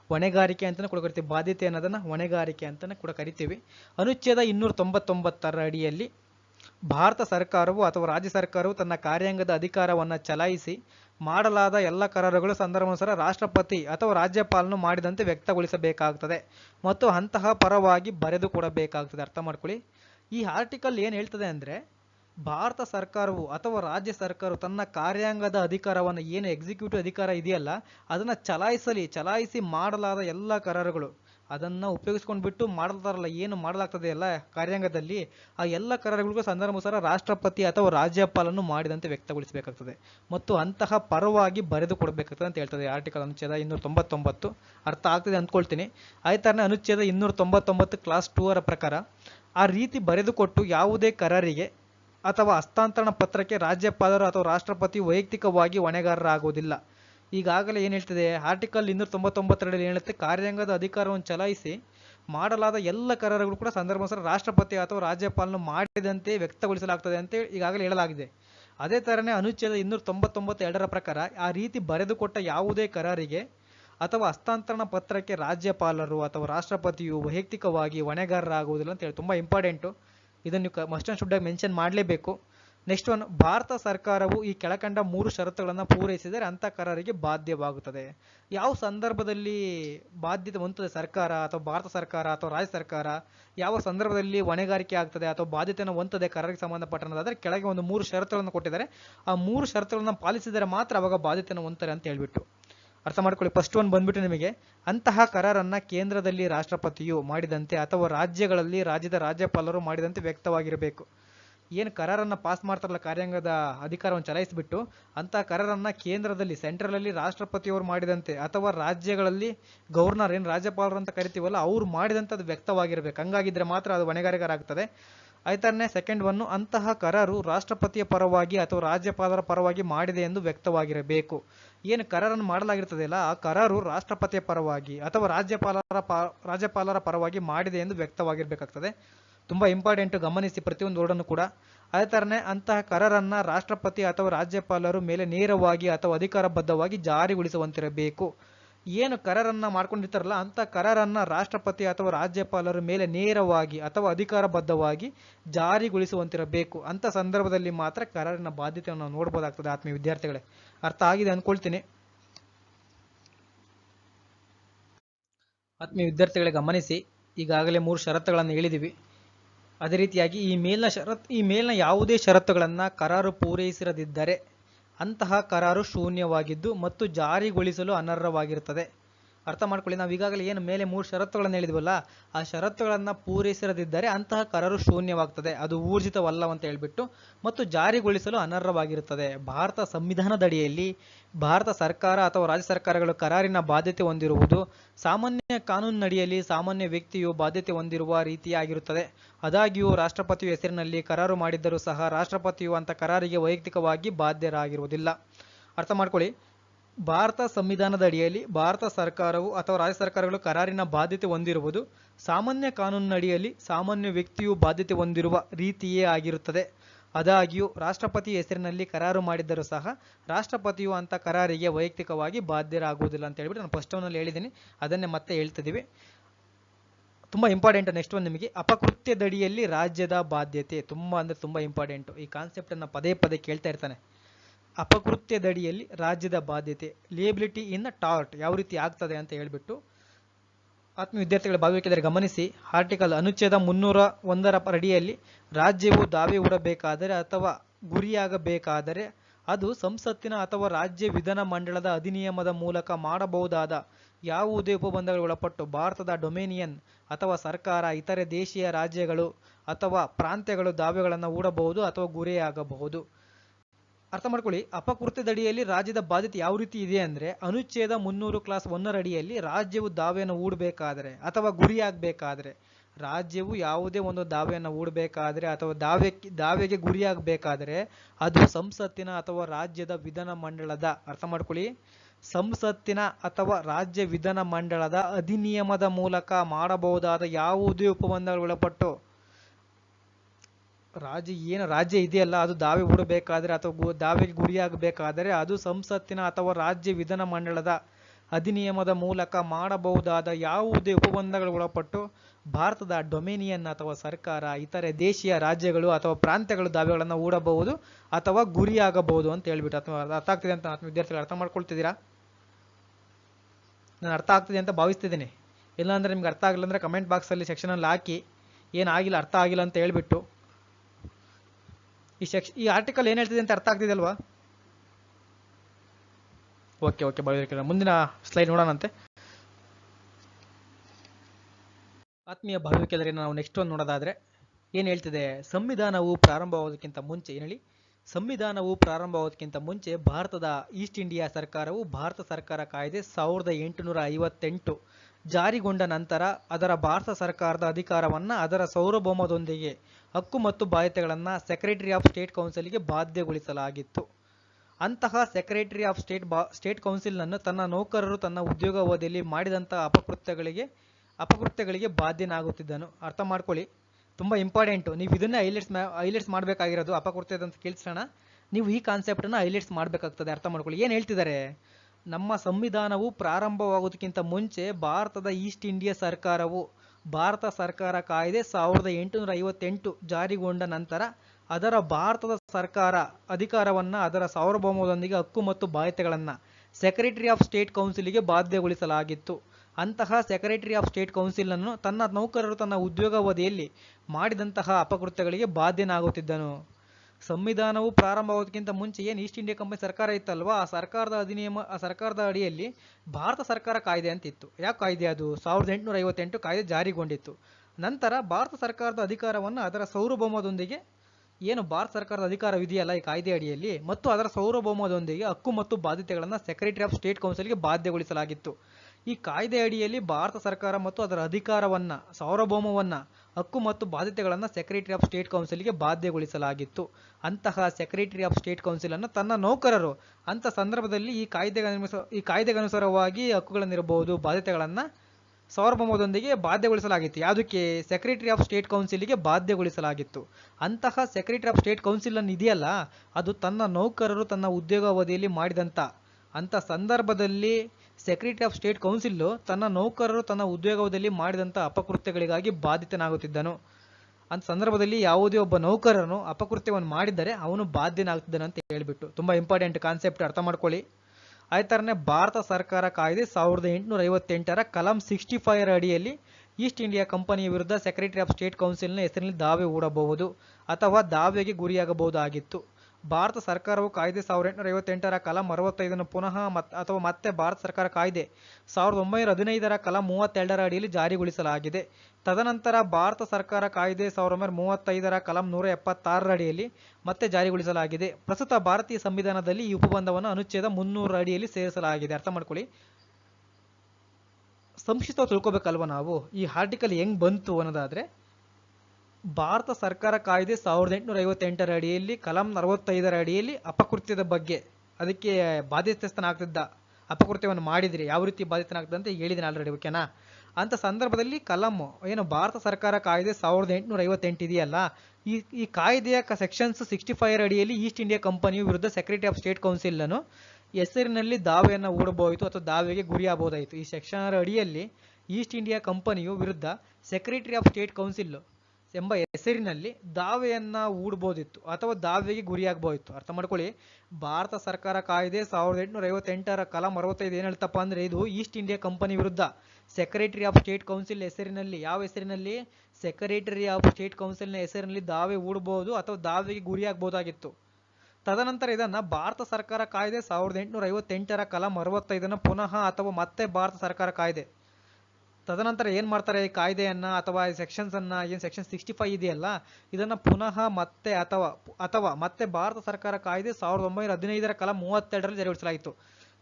ಹೊಣೆಗಾರಿಕೆ ಅಂತಲೂ ಕೂಡ ಕರಿತೀವಿ. ಬಾಧ್ಯತೆ ಅನ್ನೋದನ್ನು ಹೊಣೆಗಾರಿಕೆ ಅಂತಲೂ ಕೂಡ ಕರಿತೀವಿ. ಅನುಚ್ಛೇದ ಇನ್ನೂರ ತೊಂಬತ್ತೊಂಬತ್ತರ ಅಡಿಯಲ್ಲಿ ಭಾರತ ಸರ್ಕಾರವು ಅಥವಾ ರಾಜ್ಯ ಸರ್ಕಾರವು ತನ್ನ ಕಾರ್ಯಾಂಗದ ಅಧಿಕಾರವನ್ನು ಚಲಾಯಿಸಿ ಮಾಡಲಾದ ಎಲ್ಲ ಕರಾರುಗಳು ಸಂದರ್ಭಾನುಸಾರ ರಾಷ್ಟ್ರಪತಿ ಅಥವಾ ರಾಜ್ಯಪಾಲನು ಮಾಡಿದಂತೆ ವ್ಯಕ್ತಗೊಳಿಸಬೇಕಾಗುತ್ತದೆ ಮತ್ತು ಅಂತಹ ಪರವಾಗಿ ಬರೆದು ಕೊಡಬೇಕಾಗ್ತದೆ ಅರ್ಥ ಮಾಡ್ಕೊಳ್ಳಿ. ಈ ಆರ್ಟಿಕಲ್ ಏನು ಹೇಳ್ತದೆ ಅಂದರೆ ಭಾರತ ಸರ್ಕಾರವು ಅಥವಾ ರಾಜ್ಯ ಸರ್ಕಾರವು ತನ್ನ ಕಾರ್ಯಾಂಗದ ಅಧಿಕಾರವನ್ನು, ಏನು ಎಕ್ಸಿಕ್ಯೂಟಿವ್ ಅಧಿಕಾರ ಇದೆಯಲ್ಲ, ಅದನ್ನು ಚಲಾಯಿಸಲಿ, ಚಲಾಯಿಸಿ ಮಾಡಲಾದ ಎಲ್ಲ ಕರಾರುಗಳು ಅದನ್ನು ಉಪಯೋಗಿಸ್ಕೊಂಡ್ಬಿಟ್ಟು ಮಾಡ್ತಾರಲ್ಲ ಏನು ಮಾಡಲಾಗ್ತದೆ ಎಲ್ಲ ಕಾರ್ಯಾಂಗದಲ್ಲಿ, ಆ ಎಲ್ಲ ಕರಾರುಗಳಿಗೂ ಸಂದರ್ಭಾನುಸಾರ ರಾಷ್ಟ್ರಪತಿ ಅಥವಾ ರಾಜ್ಯಪಾಲನ್ನು ಮಾಡಿದಂತೆ ವ್ಯಕ್ತಗೊಳಿಸಬೇಕಾಗ್ತದೆ. ಮತ್ತು ಅಂತಹ ಪರವಾಗಿ ಬರೆದು ಕೊಡಬೇಕಾಗ್ತದೆ ಅಂತ ಹೇಳ್ತದೆ ಆರ್ಟಿಕಲ್ ಅನುಚ್ಛೇದ ಇನ್ನೂರ ತೊಂಬತ್ತೊಂಬತ್ತು. ಅರ್ಥ ಆಗ್ತದೆ ಅಂದ್ಕೊಳ್ತೀನಿ. ಆಯ್ತಾನೆ ಅನುಚ್ಛೇದ ಇನ್ನೂರ ತೊಂಬತ್ತೊಂಬತ್ತು ಕ್ಲಾಸ್ ಟೂ ಪ್ರಕಾರ, ಆ ರೀತಿ ಬರೆದುಕೊಟ್ಟು ಯಾವುದೇ ಕರಾರಿಗೆ ಅಥವಾ ಹಸ್ತಾಂತರಣ ಪತ್ರಕ್ಕೆ ರಾಜ್ಯಪಾಲರು ಅಥವಾ ರಾಷ್ಟ್ರಪತಿ ವೈಯಕ್ತಿಕವಾಗಿ ಹೊಣೆಗಾರರಾಗುವುದಿಲ್ಲ. ಈಗಾಗಲೇ ಏನು ಹೇಳ್ತಿದೆ? ಆರ್ಟಿಕಲ್ ಇನ್ನೂರ ತೊಂಬತ್ತೊಂಬತ್ತರಲ್ಲಿ ಹೇಳುತ್ತೆ ಕಾರ್ಯಾಂಗದ ಅಧಿಕಾರವನ್ನು ಚಲಾಯಿಸಿ ಮಾಡಲಾದ ಎಲ್ಲ ಕರಾರುಗಳು ಕೂಡ ಸಂದರ್ಭಾನುಸಾರ ರಾಷ್ಟ್ರಪತಿ ಅಥವಾ ರಾಜ್ಯಪಾಲನು ಮಾಡಿದಂತೆ ವ್ಯಕ್ತಗೊಳಿಸಲಾಗ್ತದೆ ಅಂತ ಈಗಾಗಲೇ ಹೇಳಲಾಗಿದೆ. ಅದೇ ಥರನೇ ಅನುಚ್ಛೇದ ಇನ್ನೂರ ತೊಂಬತ್ತೊಂಬತ್ತು ಎರಡರ ಪ್ರಕಾರ ಆ ರೀತಿ ಬರೆದುಕೊಟ್ಟ ಯಾವುದೇ ಕರಾರಿಗೆ ಅಥವಾ ಹಸ್ತಾಂತರಣ ಪತ್ರಕ್ಕೆ ರಾಜ್ಯಪಾಲರು ಅಥವಾ ರಾಷ್ಟ್ರಪತಿಯು ವೈಯಕ್ತಿಕವಾಗಿ ಹೊಣೆಗಾರರಾಗುವುದಿಲ್ಲ ಅಂತ ಹೇಳಿ ತುಂಬ ಇಂಪಾರ್ಟೆಂಟು ಇದನ್ನು ನೀವು ಮಸ್ಟ್ ಆ್ಯಂಡ್ ಶುಡ್ಡಾಗಿ ಮೆನ್ಷನ್ ಮಾಡಲೇಬೇಕು. ನೆಕ್ಸ್ಟ್ ಒನ್, ಭಾರತ ಸರ್ಕಾರವು ಈ ಕೆಳಕಂಡ ಮೂರು ಷರತ್ತುಗಳನ್ನು ಪೂರೈಸಿದರೆ ಅಂಥ ಕರಾರಿಗೆ ಬಾಧ್ಯವಾಗುತ್ತದೆ. ಯಾವ ಸಂದರ್ಭದಲ್ಲಿ ಬಾಧ್ಯತೆ ಹೊಂದುತ್ತದೆ ಸರ್ಕಾರ ಅಥವಾ ಭಾರತ ಸರ್ಕಾರ ಅಥವಾ ರಾಜ್ಯ ಸರ್ಕಾರ? ಯಾವ ಸಂದರ್ಭದಲ್ಲಿ ಹೊಣೆಗಾರಿಕೆ ಆಗ್ತದೆ ಅಥವಾ ಬಾಧ್ಯತೆಯನ್ನು ಹೊಂದದೆ ಕರಾರಿಗೆ ಸಂಬಂಧಪಟ್ಟಂತಾದರೆ ಕೆಳಗೆ ಒಂದು ಮೂರು ಷರತ್ತುಗಳನ್ನು ಕೊಟ್ಟಿದ್ದಾರೆ. ಆ ಮೂರು ಷರತ್ತುಗಳನ್ನು ಪಾಲಿಸಿದರೆ ಮಾತ್ರ ಅವಾಗ ಬಾಧ್ಯತೆಯನ್ನು ಹೊಂದ್ತಾರೆ ಅಂತ ಹೇಳ್ಬಿಟ್ಟು. ಅರ್ಥ ಮಾಡ್ಕೊಳ್ಳಿ ಫಸ್ಟ್ ಒನ್ ಬಂದ್ಬಿಟ್ಟು ನಿಮಗೆ, ಅಂತಹ ಕರಾರನ್ನು ಕೇಂದ್ರದಲ್ಲಿ ರಾಷ್ಟ್ರಪತಿಯು ಮಾಡಿದಂತೆ ಅಥವಾ ರಾಜ್ಯಗಳಲ್ಲಿ ರಾಜ್ಯದ ರಾಜ್ಯಪಾಲರು ಮಾಡಿದಂತೆ ವ್ಯಕ್ತವಾಗಿರಬೇಕು. ಏನು ಕರಾರನ್ನು ಪಾಸ್ ಮಾಡ್ತಾರಲ್ಲ ಕಾರ್ಯಾಂಗದ ಅಧಿಕಾರವನ್ನು ಚಲಾಯಿಸಿಬಿಟ್ಟು ಅಂಥ ಕರಾರನ್ನು ಕೇಂದ್ರದಲ್ಲಿ ಸೆಂಟ್ರಲಲ್ಲಿ ರಾಷ್ಟ್ರಪತಿಯವರು ಮಾಡಿದಂತೆ ಅಥವಾ ರಾಜ್ಯಗಳಲ್ಲಿ ಗವರ್ನರ್ ಏನು ರಾಜ್ಯಪಾಲರು ಅಂತ ಕರಿತೀವಲ್ಲ, ಅವ್ರು ಮಾಡಿದಂತೆ ಅದು ವ್ಯಕ್ತವಾಗಿರಬೇಕು. ಹಂಗಾಗಿದ್ರೆ ಮಾತ್ರ ಅದು ಹೊಣೆಗಾರಿಕರಾಗ್ತದೆ ಆಯ್ತಾನೆ ಸೆಕೆಂಡ್ ಒನ್ನು ಅಂತಹ ಕರಾರು ರಾಷ್ಟ್ರಪತಿಯ ಪರವಾಗಿ ಅಥವಾ ರಾಜ್ಯಪಾಲರ ಪರವಾಗಿ ಮಾಡಿದೆ ಎಂದು ವ್ಯಕ್ತವಾಗಿರಬೇಕು. ಏನು ಕರಾರನ್ನು ಮಾಡಲಾಗಿರ್ತದೆಯಲ್ಲ, ಆ ಕರಾರು ರಾಷ್ಟ್ರಪತಿಯ ಪರವಾಗಿ ಅಥವಾ ರಾಜ್ಯಪಾಲರ ರಾಜ್ಯಪಾಲರ ಪರವಾಗಿ ಮಾಡಿದೆ ಎಂದು ವ್ಯಕ್ತವಾಗಿರಬೇಕಾಗ್ತದೆ. ತುಂಬ ಇಂಪಾರ್ಟೆಂಟು ಗಮನಿಸಿ ಪ್ರತಿಯೊಂದು ವರ್ಡನ್ನು ಕೂಡ. ಅದೇ ಥರನೇ ಅಂತಹ ಕರರನ್ನು ರಾಷ್ಟ್ರಪತಿ ಅಥವಾ ರಾಜ್ಯಪಾಲರು ಮೇಲೆ ನೇರವಾಗಿ ಅಥವಾ ಅಧಿಕಾರಬದ್ಧವಾಗಿ ಜಾರಿಗೊಳಿಸುವಂತಿರಬೇಕು. ಏನು ಕರರನ್ನು ಮಾಡ್ಕೊಂಡಿರ್ತಾರಲ್ಲ ಅಂಥ ಕರರನ್ನು ರಾಷ್ಟ್ರಪತಿ ಅಥವಾ ರಾಜ್ಯಪಾಲರ ಮೇಲೆ ನೇರವಾಗಿ ಅಥವಾ ಅಧಿಕಾರಬದ್ಧವಾಗಿ ಜಾರಿಗೊಳಿಸುವಂತಿರಬೇಕು. ಅಂಥ ಸಂದರ್ಭದಲ್ಲಿ ಮಾತ್ರ ಕರಾರಿನ ಬಾಧ್ಯತೆಯನ್ನು ನಾವು ನೋಡ್ಬೋದಾಗ್ತದೆ ಆತ್ಮೀಯ ವಿದ್ಯಾರ್ಥಿಗಳೇ. ಅರ್ಥ ಆಗಿದೆ ಅಂದ್ಕೊಳ್ತೀನಿ ಆತ್ಮೀಯ ವಿದ್ಯಾರ್ಥಿಗಳೇ ಗಮನಿಸಿ, ಈಗಾಗಲೇ ಮೂರು ಷರತ್ತುಗಳನ್ನು ಹೇಳಿದ್ದೀವಿ. ಅದೇ ರೀತಿಯಾಗಿ ಈ ಮೇಲಿನ ಷರತ್, ಈ ಮೇಲಿನ ಯಾವುದೇ ಷರತ್ತುಗಳನ್ನು ಕರಾರು ಪೂರೈಸಿರದಿದ್ದರೆ ಅಂತಹ ಕರಾರು ಶೂನ್ಯವಾಗಿದ್ದು ಮತ್ತು ಜಾರಿಗೊಳಿಸಲು ಅನರ್ಹವಾಗಿರುತ್ತದೆ. ಅರ್ಥ ಮಾಡ್ಕೊಳ್ಳಿ. ನಾವು ಈಗಾಗಲೇ ಏನು ಮೇಲೆ ಮೂರು ಷರತ್ತುಗಳನ್ನು ಹೇಳಿದ್ವಲ್ಲ, ಆ ಷರತ್ತುಗಳನ್ನು ಪೂರೈಸಿರದಿದ್ದರೆ ಅಂತಹ ಕರಾರು ಶೂನ್ಯವಾಗ್ತದೆ. ಅದು ಊರ್ಜಿತವಲ್ಲವಂತ ಹೇಳ್ಬಿಟ್ಟು ಮತ್ತು ಜಾರಿಗೊಳಿಸಲು ಅನರ್ಹವಾಗಿರುತ್ತದೆ. ಭಾರತ ಸಂವಿಧಾನದಡಿಯಲ್ಲಿ ಭಾರತ ಸರ್ಕಾರ ಅಥವಾ ರಾಜ್ಯ ಸರ್ಕಾರಗಳು ಕರಾರಿನ ಬಾಧ್ಯತೆ ಹೊಂದಿರುವುದು ಸಾಮಾನ್ಯ ಕಾನೂನಿನಡಿಯಲ್ಲಿ ಸಾಮಾನ್ಯ ವ್ಯಕ್ತಿಯು ಬಾಧ್ಯತೆ ಹೊಂದಿರುವ ರೀತಿಯಾಗಿರುತ್ತದೆ. ಆದಾಗ್ಯೂ ರಾಷ್ಟ್ರಪತಿಯ ಹೆಸರಿನಲ್ಲಿ ಕರಾರು ಮಾಡಿದ್ದರೂ ಸಹ ರಾಷ್ಟ್ರಪತಿಯು ಅಂತ ಕರಾರಿಗೆ ವೈಯಕ್ತಿಕವಾಗಿ ಬಾಧ್ಯರಾಗಿರುವುದಿಲ್ಲ. ಅರ್ಥ ಮಾಡ್ಕೊಳ್ಳಿ. ಭಾರತ ಸಂವಿಧಾನದ ಅಡಿಯಲ್ಲಿ ಭಾರತ ಸರ್ಕಾರವು ಅಥವಾ ರಾಜ್ಯ ಸರ್ಕಾರಗಳು ಕರಾರಿನ ಬಾಧ್ಯತೆ ಹೊಂದಿರುವುದು ಸಾಮಾನ್ಯ ಕಾನೂನಿನಡಿಯಲ್ಲಿ ಸಾಮಾನ್ಯ ವ್ಯಕ್ತಿಯು ಬಾಧ್ಯತೆ ಹೊಂದಿರುವ ರೀತಿಯೇ ಆಗಿರುತ್ತದೆ. ಆದಾಗ್ಯೂ, ರಾಷ್ಟ್ರಪತಿ ಹೆಸರಿನಲ್ಲಿ ಕರಾರು ಮಾಡಿದ್ದರೂ ಸಹ ರಾಷ್ಟ್ರಪತಿಯು ಅಂತ ಕರಾರಿಗೆ ವೈಯಕ್ತಿಕವಾಗಿ ಬಾಧ್ಯರಾಗುವುದಿಲ್ಲ ಅಂತ ಹೇಳ್ಬಿಟ್ಟು ನಾನು ಫಸ್ಟ್ ಒನ್ನಲ್ಲಿ ಹೇಳಿದ್ದೀನಿ. ಅದನ್ನೇ ಮತ್ತೆ ಹೇಳ್ತಿದ್ದೀವಿ. ತುಂಬ ಇಂಪಾರ್ಟೆಂಟ್ ನೆಕ್ಸ್ಟ್ ಒಂದು ನಿಮಗೆ. ಅಪಕೃತ್ಯದಡಿಯಲ್ಲಿ ರಾಜ್ಯದ ಬಾಧ್ಯತೆ. ತುಂಬ ಅಂದರೆ ತುಂಬ ಇಂಪಾರ್ಟೆಂಟು ಈ ಕಾನ್ಸೆಪ್ಟನ್ನು ಪದೇ ಪದೇ ಕೇಳ್ತಾ ಇರ್ತಾನೆ. ಅಪಕೃತ್ಯದಡಿಯಲ್ಲಿ ರಾಜ್ಯದ ಬಾಧ್ಯತೆ ಲಿಯಬಿಲಿಟಿ ಇನ್ ಟಾರ್ಟ್ ಯಾವ ರೀತಿ ಆಗ್ತದೆ ಅಂತ ಹೇಳಿಬಿಟ್ಟು ಆತ್ಮೀಯ ವಿದ್ಯಾರ್ಥಿಗಳ ಭಾಗವಹಿಸಿದರೆ ಗಮನಿಸಿ ಆರ್ಟಿಕಲ್ ಅನುಚ್ಛೇದ ಮುನ್ನೂರ ಒಂದರ ಅಡಿಯಲ್ಲಿ ರಾಜ್ಯವು ದಾವೆ ಹೂಡಬೇಕಾದರೆ ಅಥವಾ ಗುರಿಯಾಗಬೇಕಾದರೆ ಅದು ಸಂಸತ್ತಿನ ಅಥವಾ ರಾಜ್ಯ ವಿಧಾನ ಮಂಡಳದ ಅಧಿನಿಯಮದ ಮೂಲಕ ಮಾಡಬಹುದಾದ ಯಾವುದೇ ಉಪಬಂಧಗಳಿಗೆ ಒಳಪಟ್ಟು ಭಾರತದ ಡೊಮೇನಿಯನ್ ಅಥವಾ ಸರ್ಕಾರ, ಇತರೆ ದೇಶೀಯ ರಾಜ್ಯಗಳು ಅಥವಾ ಪ್ರಾಂತ್ಯಗಳು ದಾವೆಗಳನ್ನು ಹೂಡಬಹುದು ಅಥವಾ ಗುರಿಯಾಗಬಹುದು. ಅರ್ಥ ಮಾಡ್ಕೊಳ್ಳಿ. ಅಪಕೃತ್ಯದಡಿಯಲ್ಲಿ ರಾಜ್ಯದ ಬಾಧ್ಯತೆ ಯಾವ ರೀತಿ ಇದೆ ಅಂದರೆ ಅನುಚ್ಛೇದ ಮುನ್ನೂರು ಕ್ಲಾಸ್ ಒಂದರ ಅಡಿಯಲ್ಲಿ ರಾಜ್ಯವು ದಾವೆಯನ್ನು ಹೂಡಬೇಕಾದರೆ ಅಥವಾ ಗುರಿಯಾಗಬೇಕಾದರೆ, ರಾಜ್ಯವು ಯಾವುದೇ ಒಂದು ದಾವೆಯನ್ನು ಹೂಡಬೇಕಾದರೆ ಅಥವಾ ದಾವೆ ದಾವೆಗೆ ಗುರಿಯಾಗಬೇಕಾದರೆ ಅದು ಸಂಸತ್ತಿನ ಅಥವಾ ರಾಜ್ಯದ ವಿಧಾನ ಮಂಡಳದ ಅರ್ಥ ಮಾಡ್ಕೊಳ್ಳಿ. ಸಂಸತ್ತಿನ ಅಥವಾ ರಾಜ್ಯ ವಿಧಾನ ಮಂಡಳದ ಅಧಿನಿಯಮದ ಮೂಲಕ ಮಾಡಬಹುದಾದ ಯಾವುದೇ ಉಪಬಂಧಗಳೊಳಪಟ್ಟು ರಾಜ್ಯ ಏನು ರಾಜ್ಯ ಇದೆಯಲ್ಲ, ಅದು ದಾವೆ ಹೂಡಬೇಕಾದರೆ ಅಥವಾ ಗು ದಾವೆಗೆ ಗುರಿಯಾಗಬೇಕಾದರೆ ಅದು ಸಂಸತ್ತಿನ ಅಥವಾ ರಾಜ್ಯ ವಿಧಾನ ಮಂಡಳದ ಅಧಿನಿಯಮದ ಮೂಲಕ ಮಾಡಬಹುದಾದ ಯಾವುದೇ ಒಳಪಟ್ಟು ಭಾರತದ ಡೊಮಿನಿಯನ್ ಅಥವಾ ಸರ್ಕಾರ, ಇತರೆ ದೇಶೀಯ ರಾಜ್ಯಗಳು ಅಥವಾ ಪ್ರಾಂತ್ಯಗಳು ದಾವೆಗಳನ್ನು ಹೂಡಬಹುದು ಅಥವಾ ಗುರಿಯಾಗಬಹುದು ಅಂತ ಹೇಳ್ಬಿಟ್ಟು ಅಥವಾ ಅರ್ಥ ಆಗ್ತಿದೆ ಅಂತ ವಿದ್ಯಾರ್ಥಿಗಳು ಅರ್ಥ ಮಾಡ್ಕೊಳ್ತಿದ್ದೀರಾ? ನಾನು ಅರ್ಥ ಆಗ್ತಿದೆ ಅಂತ ಭಾವಿಸ್ತಿದ್ದೀನಿ. ಇಲ್ಲಾಂದರೆ ನಿಮ್ಗೆ ಅರ್ಥ ಆಗಿಲ್ಲ ಅಂದರೆ ಕಮೆಂಟ್ ಬಾಕ್ಸಲ್ಲಿ ಸೆಕ್ಷನಲ್ಲಿ ಹಾಕಿ. ಏನಾಗಿಲ್ಲ ಅರ್ಥ ಆಗಿಲ್ಲ ಅಂತ ಹೇಳ್ಬಿಟ್ಟು. ಈ ಸೆಕ್ಷ ಈ ಆರ್ಟಿಕಲ್ ಏನು ಹೇಳ್ತಿದೆ ಅಂತ ಅರ್ಥ ಆಗ್ತಿದೆ ಅಲ್ವಾ ಓಕೆ ಓಕೆ ಬಳಿ ಮುಂದಿನ ಸ್ಲೈಡ್ ನೋಡೋಣಂತೆ. ಆತ್ಮೀಯ ಭಾವಿಕೆದರೆ ನಾವು ನೆಕ್ಸ್ಟ್ ಒಂದು ನೋಡೋದಾದ್ರೆ, ಏನು ಹೇಳ್ತಿದೆ? ಸಂವಿಧಾನವು ಪ್ರಾರಂಭವಾಗೋದಕ್ಕಿಂತ ಮುಂಚೆ, ಏನು ಹೇಳಿ? ಸಂವಿಧಾನವು ಪ್ರಾರಂಭವಾಗೋದಕ್ಕಿಂತ ಮುಂಚೆ ಭಾರತದ ಈಸ್ಟ್ ಇಂಡಿಯಾ ಸರ್ಕಾರವು ಭಾರತ ಸರ್ಕಾರ ಕಾಯ್ದೆ ಸಾವಿರದ ಎಂಟುನೂರ ಐವತ್ತೆಂಟು ಜಾರಿಗೊಂಡ ನಂತರ ಅದರ ಭಾರತ ಸರ್ಕಾರದ ಅಧಿಕಾರವನ್ನು ಅದರ ಸಾರ್ವಭೌಮದೊಂದಿಗೆ ಹಕ್ಕು ಮತ್ತು ಬಾಧ್ಯತೆಗಳನ್ನು ಸೆಕ್ರೆಟರಿ ಆಫ್ ಸ್ಟೇಟ್ ಕೌನ್ಸಿಲ್ಗೆ ಬಾಧ್ಯಗೊಳಿಸಲಾಗಿತ್ತು. ಅಂತಹ ಸೆಕ್ರೆಟರಿ ಆಫ್ ಸ್ಟೇಟ್ ಬಾ ಸ್ಟೇಟ್ ಕೌನ್ಸಿಲ್ನನ್ನು ತನ್ನ ನೌಕರರು ತನ್ನ ಉದ್ಯೋಗಾವಧಿಯಲ್ಲಿ ಮಾಡಿದಂತಹ ಅಪಕೃತ್ಯಗಳಿಗೆ ಅಪಕೃತ್ಯಗಳಿಗೆ ಬಾಧ್ಯನಾಗುತ್ತಿದ್ದನು. ಅರ್ಥ ಮಾಡ್ಕೊಳ್ಳಿ. ತುಂಬ ಇಂಪಾರ್ಟೆಂಟು ನೀವು ಇದನ್ನೇ ಹೈಲೈಟ್ಸ್ ಹೈಲೈಟ್ಸ್ ಮಾಡಬೇಕಾಗಿರೋದು ಅಪಕೃತ್ಯದಂತ ಕೇಳಿಸೋಣ. ನೀವು ಈ ಕಾನ್ಸೆಪ್ಟನ್ನು ಹೈಲೈಟ್ಸ್ ಮಾಡಬೇಕಾಗ್ತದೆ. ಅರ್ಥ ಮಾಡ್ಕೊಳ್ಳಿ. ಏನು ಹೇಳ್ತಿದ್ದಾರೆ? ನಮ್ಮ ಸಂವಿಧಾನವು ಪ್ರಾರಂಭವಾಗುವುದಕ್ಕಿಂತ ಮುಂಚೆ ಭಾರತದ ಈಸ್ಟ್ ಇಂಡಿಯಾ ಸರ್ಕಾರವು ಭಾರತ ಸರ್ಕಾರ ಕಾಯ್ದೆ ಸಾವಿರದ ಎಂಟುನೂರ ಐವತ್ತೆಂಟು ಜಾರಿಗೊಂಡ ನಂತರ ಅದರ ಭಾರತದ ಸರ್ಕಾರ ಅಧಿಕಾರವನ್ನು ಅದರ ಸಾರ್ವಭೌಮದೊಂದಿಗೆ ಹಕ್ಕು ಮತ್ತು ಬಾಧ್ಯತೆಗಳನ್ನು ಸೆಕ್ರೆಟರಿ ಆಫ್ ಸ್ಟೇಟ್ ಕೌನ್ಸಿಲ್ಗೆ ಬಾಧ್ಯಗೊಳಿಸಲಾಗಿತ್ತು. ಅಂತಹ ಸೆಕ್ರೆಟರಿ ಆಫ್ ಸ್ಟೇಟ್ ಕೌನ್ಸಿಲನ್ನು ತನ್ನ ನೌಕರರು ತನ್ನ ಉದ್ಯೋಗಾವಧಿಯಲ್ಲಿ ಮಾಡಿದಂತಹ ಅಪಕೃತ್ಯಗಳಿಗೆ ಬಾಧ್ಯನಾಗುತ್ತಿದ್ದನು. ಸಂವಿಧಾನವು ಪ್ರಾರಂಭವಾಗೋದಕ್ಕಿಂತ ಮುಂಚೆ ಏನು ಈಸ್ಟ್ ಇಂಡಿಯಾ ಕಂಪನಿ ಸರ್ಕಾರ ಇತ್ತಲ್ವಾ? ಆ ಸರ್ಕಾರದ ಅಧಿನಿಯಮ, ಆ ಸರ್ಕಾರದ ಅಡಿಯಲ್ಲಿ ಭಾರತ ಸರ್ಕಾರ ಕಾಯ್ದೆ ಅಂತ ಇತ್ತು ಯಾವ ಕಾಯ್ದೆ ಅದು? ಸಾವಿರದ ಎಂಟುನೂರ ಐವತ್ತೆಂಟು ಕಾಯ್ದೆ ಜಾರಿಗೊಂಡಿತ್ತು. ನಂತರ ಭಾರತ ಸರ್ಕಾರದ ಅಧಿಕಾರವನ್ನು ಅದರ ಸೌರ್ವಭೌಮದೊಂದಿಗೆ ಏನು ಭಾರತ ಸರ್ಕಾರದ ಅಧಿಕಾರವಿದೆಯಲ್ಲ ಈ ಕಾಯ್ದೆ ಅಡಿಯಲ್ಲಿ, ಮತ್ತು ಅದರ ಸೌರ್ವಭೌಮದೊಂದಿಗೆ ಹಕ್ಕು ಮತ್ತು ಬಾಧ್ಯತೆಗಳನ್ನು ಸೆಕ್ರೆಟರಿ ಆಫ್ ಸ್ಟೇಟ್ ಕೌನ್ಸಿಲ್ಗೆ ಬಾಧ್ಯಗೊಳಿಸಲಾಗಿತ್ತು. ಈ ಕಾಯ್ದೆ ಅಡಿಯಲ್ಲಿ ಭಾರತ ಸರ್ಕಾರ ಮತ್ತು ಅದರ ಅಧಿಕಾರವನ್ನು, ಸಾರ್ವಭೌಮವನ್ನು, ಹಕ್ಕು ಮತ್ತು ಬಾಧ್ಯತೆಗಳನ್ನು ಸೆಕ್ರೆಟರಿ ಆಫ್ ಸ್ಟೇಟ್ ಕೌನ್ಸಿಲ್ಗೆ ಬಾಧ್ಯಗೊಳಿಸಲಾಗಿತ್ತು. ಅಂತಹ ಸೆಕ್ರೆಟರಿ ಆಫ್ ಸ್ಟೇಟ್ ಕೌನ್ಸಿಲನ್ನು ತನ್ನ ನೌಕರರು ಅಂಥ ಸಂದರ್ಭದಲ್ಲಿ ಈ ಕಾಯ್ದೆಗೆ ಈ ಈ ಕಾಯ್ದೆಗನುಸಾರವಾಗಿ ಹಕ್ಕುಗಳನ್ನಿರಬಹುದು, ಬಾಧ್ಯತೆಗಳನ್ನು ಸಾರ್ವಭೌಮದೊಂದಿಗೆ ಬಾಧ್ಯಗೊಳಿಸಲಾಗಿತ್ತು. ಯಾವುದಕ್ಕೆ? ಸೆಕ್ರೆಟರಿ ಆಫ್ ಸ್ಟೇಟ್ ಕೌನ್ಸಿಲ್ಗೆ ಬಾಧ್ಯಗೊಳಿಸಲಾಗಿತ್ತು. ಅಂತಹ ಸೆಕ್ರೆಟರಿ ಆಫ್ ಸ್ಟೇಟ್ ಕೌನ್ಸಿಲ್ ಅನ್ನು ಇದೆಯಲ್ಲ, ಅದು ತನ್ನ ನೌಕರರು ತನ್ನ ಉದ್ಯೋಗಾವಧಿಯಲ್ಲಿ ಮಾಡಿದಂಥ ಅಂಥ ಸಂದರ್ಭದಲ್ಲಿ ಸೆಕ್ರೆಟರಿ ಆಫ್ ಸ್ಟೇಟ್ ಕೌನ್ಸಿಲ್ ತನ್ನ ನೌಕರರು ತನ್ನ ಉದ್ಯೋಗದಲ್ಲಿ ಮಾಡಿದಂಥ ಅಪಕೃತ್ಯಗಳಿಗಾಗಿ ಬಾಧಿತನಾಗುತ್ತಿದ್ದನು. ಅಂತ ಸಂದರ್ಭದಲ್ಲಿ ಯಾವುದೇ ಒಬ್ಬ ನೌಕರನು ಅಪಕೃತ್ಯವನ್ನು ಮಾಡಿದರೆ ಅವನು ಬಾಧ್ಯನಾಗ್ತಿದ್ದಾನೆ ಅಂತ ಹೇಳಿಬಿಟ್ಟು ತುಂಬ ಇಂಪಾರ್ಟೆಂಟ್ ಕಾನ್ಸೆಪ್ಟ್ ಅರ್ಥ ಮಾಡ್ಕೊಳ್ಳಿ. ಅದೇ ಭಾರತ ಸರ್ಕಾರ ಕಾಯ್ದೆ ಸಾವಿರದ ಎಂಟುನೂರ ಐವತ್ತೆಂಟರ ಕಲಂ ಸಿಕ್ಸ್ಟಿ ಫೈವ್ ಅಡಿಯಲ್ಲಿ ಈಸ್ಟ್ ಇಂಡಿಯಾ ಕಂಪನಿಯ ವಿರುದ್ಧ ಸೆಕ್ರೆಟರಿ ಆಫ್ ಸ್ಟೇಟ್ ಕೌನ್ಸಿಲ್ನ ಹೆಸರಿನಲ್ಲಿ ದಾವೆ ಹೂಡಬಹುದು ಅಥವಾ ದಾವೆಗೆ ಗುರಿಯಾಗಬಹುದಾಗಿತ್ತು. ಭಾರತ ಸರ್ಕಾರವು ಕಾಯ್ದೆ ಸಾವಿರದ ಎಂಟುನೂರ ಐವತ್ತೆಂಟರ ಕಲಂ ಅರವತ್ತೈದನ್ನು ಪುನಃ ಮತ್, ಅಥವಾ ಮತ್ತೆ ಭಾರತ ಸರ್ಕಾರ ಕಾಯ್ದೆ ಸಾವಿರದ ಒಂಬೈನೂರ ಹದಿನೈದರ ಕಲಂ ಮೂವತ್ತೆರಡರ ಅಡಿಯಲ್ಲಿ ಜಾರಿಗೊಳಿಸಲಾಗಿದೆ. ತದನಂತರ ಭಾರತ ಸರ್ಕಾರ ಕಾಯ್ದೆ ಸಾವಿರದ ಒಂಬೈನೂರ ಮೂವತ್ತೈದರ ಕಲಂ ನೂರ ಎಪ್ಪತ್ತಾರರ ಅಡಿಯಲ್ಲಿ ಮತ್ತೆ ಜಾರಿಗೊಳಿಸಲಾಗಿದೆ. ಪ್ರಸ್ತುತ ಭಾರತೀಯ ಸಂವಿಧಾನದಲ್ಲಿ ಈ ಉಪಬಂಧವನ್ನು ಅನುಚ್ಛೇದ ಮುನ್ನೂರ ಅಡಿಯಲ್ಲಿ ಸೇರಿಸಲಾಗಿದೆ. ಅರ್ಥ ಮಾಡ್ಕೊಳ್ಳಿ. ಸಂಕ್ಷಿಪ್ತ ತಿಳ್ಕೊಬೇಕಲ್ವ ನಾವು? ಈ ಆರ್ಟಿಕಲ್ ಹೆಂಗ್ ಬಂತು ಅನ್ನೋದಾದ್ರೆ ಭಾರತ ಸರ್ಕಾರ ಕಾಯ್ದೆ ಸಾವಿರದ ಎಂಟುನೂರ ಐವತ್ತೆಂಟರ ಅಡಿಯಲ್ಲಿ, ಕಲಂ ಅರವತ್ತೈದರ ಅಡಿಯಲ್ಲಿ ಅಪಕೃತ್ಯದ ಬಗ್ಗೆ ಅದಕ್ಕೆ ಬಾಧ್ಯಸ್ಥನಾಗ್ತಿದ್ದ ಅಪಕೃತ್ಯವನ್ನು ಮಾಡಿದರೆ ಯಾವ ರೀತಿ ಬಾಧಿತನಾಗ್ತದೆ ಅಂತ ಹೇಳಿದ್ದೀನಿ ಆಲ್ರೆಡಿ ಓಕೆನಾ ಅಂತ ಸಂದರ್ಭದಲ್ಲಿ ಕಲಂ ಏನು ಭಾರತ ಸರ್ಕಾರ ಕಾಯ್ದೆ ಸಾವಿರದ ಎಂಟುನೂರ ಐವತ್ತೆಂಟು ಇದೆಯಲ್ಲ, ಈ ಈ ಕಾಯ್ದೆಯ ಸೆಕ್ಷನ್ಸ್ ಸಿಕ್ಸ್ಟಿ ಫೈವ್ ಅಡಿಯಲ್ಲಿ ಈಸ್ಟ್ ಇಂಡಿಯಾ ಕಂಪನಿಯ ವಿರುದ್ಧ ಸೆಕ್ರೆಟರಿ ಆಫ್ ಸ್ಟೇಟ್ ಕೌನ್ಸಿಲ್ ಅನ್ನು ಹೆಸರಿನಲ್ಲಿ ದಾವೆಯನ್ನು ಹೂಡಬಹುದಿತ್ತು ಅಥವಾ ದಾವೆಗೆ ಗುರಿಯಾಗಬಹುದಾಯಿತು. ಈ ಸೆಕ್ಷನ್ ಅಡಿಯಲ್ಲಿ ಈಸ್ಟ್ ಇಂಡಿಯಾ ಕಂಪನಿಯು ವಿರುದ್ಧ ಸೆಕ್ರೆಟರಿ ಆಫ್ ಸ್ಟೇಟ್ ಕೌನ್ಸಿಲ್ ಎಂಬ ಹೆಸರಿನಲ್ಲಿ ದಾವೆಯನ್ನು ಹೂಡ್ಬೋದಿತ್ತು ಅಥವಾ ದಾವೆಗೆ ಗುರಿಯಾಗಬಹುದಿತ್ತು. ಅರ್ಥ ಮಾಡ್ಕೊಳ್ಳಿ. ಭಾರತ ಸರ್ಕಾರ ಕಾಯ್ದೆ ಸಾವಿರದ ಎಂಟುನೂರ ಐವತ್ತೆಂಟರ ಕಲಂ ಅರವತ್ತೈದು ಏನು ಹೇಳ್ತಪ್ಪ ಅಂದ್ರೆ ಇದು ಈಸ್ಟ್ ಇಂಡಿಯಾ ಕಂಪನಿ ವಿರುದ್ಧ ಸೆಕ್ರೆಟರಿ ಆಫ್ ಸ್ಟೇಟ್ ಕೌನ್ಸಿಲ್ ಹೆಸರಿನಲ್ಲಿ, ಯಾವ ಹೆಸರಿನಲ್ಲಿ? ಸೆಕ್ರೆಟರಿ ಆಫ್ ಸ್ಟೇಟ್ ಕೌನ್ಸಿಲ್ನ ಹೆಸರಿನಲ್ಲಿ ದಾವೆ ಹೂಡ್ಬೋದು ಅಥವಾ ದಾವೆಗೆ ಗುರಿಯಾಗಬಹುದಾಗಿತ್ತು. ತದನಂತರ ಇದನ್ನು ಭಾರತ ಸರ್ಕಾರ ಕಾಯ್ದೆ ಸಾವಿರದ ಎಂಟುನೂರ ಐವತ್ತೆಂಟರ ಕಲಂ ಅರವತ್ತೈದನ್ನು ಪುನಃ ಅಥವಾ ಮತ್ತೆ ಭಾರತ ಸರ್ಕಾರ ಕಾಯ್ದೆ. ತದನಂತರ ಏನು ಮಾಡ್ತಾರೆ? ಈ ಕಾಯ್ದೆಯನ್ನ ಅಥವಾ ಈ ಸೆಕ್ಷನ್ಸನ್ನು ಏನು ಸೆಕ್ಷನ್ ಸಿಕ್ಸ್ಟಿ ಫೈವ್ ಇದೆಯಲ್ಲ, ಇದನ್ನ ಪುನಃ ಮತ್ತೆ ಅಥವಾ ಅಥವಾ ಮತ್ತೆ ಭಾರತ ಸರ್ಕಾರ ಕಾಯ್ದೆ ಸಾವಿರದ ಒಂಬೈನೂರ ಹದಿನೈದರ ಕಾಲ ಮೂವತ್ತೆರಡರಲ್ಲಿ ಜಾರಿಗೊಳಿಸಲಾಯಿತು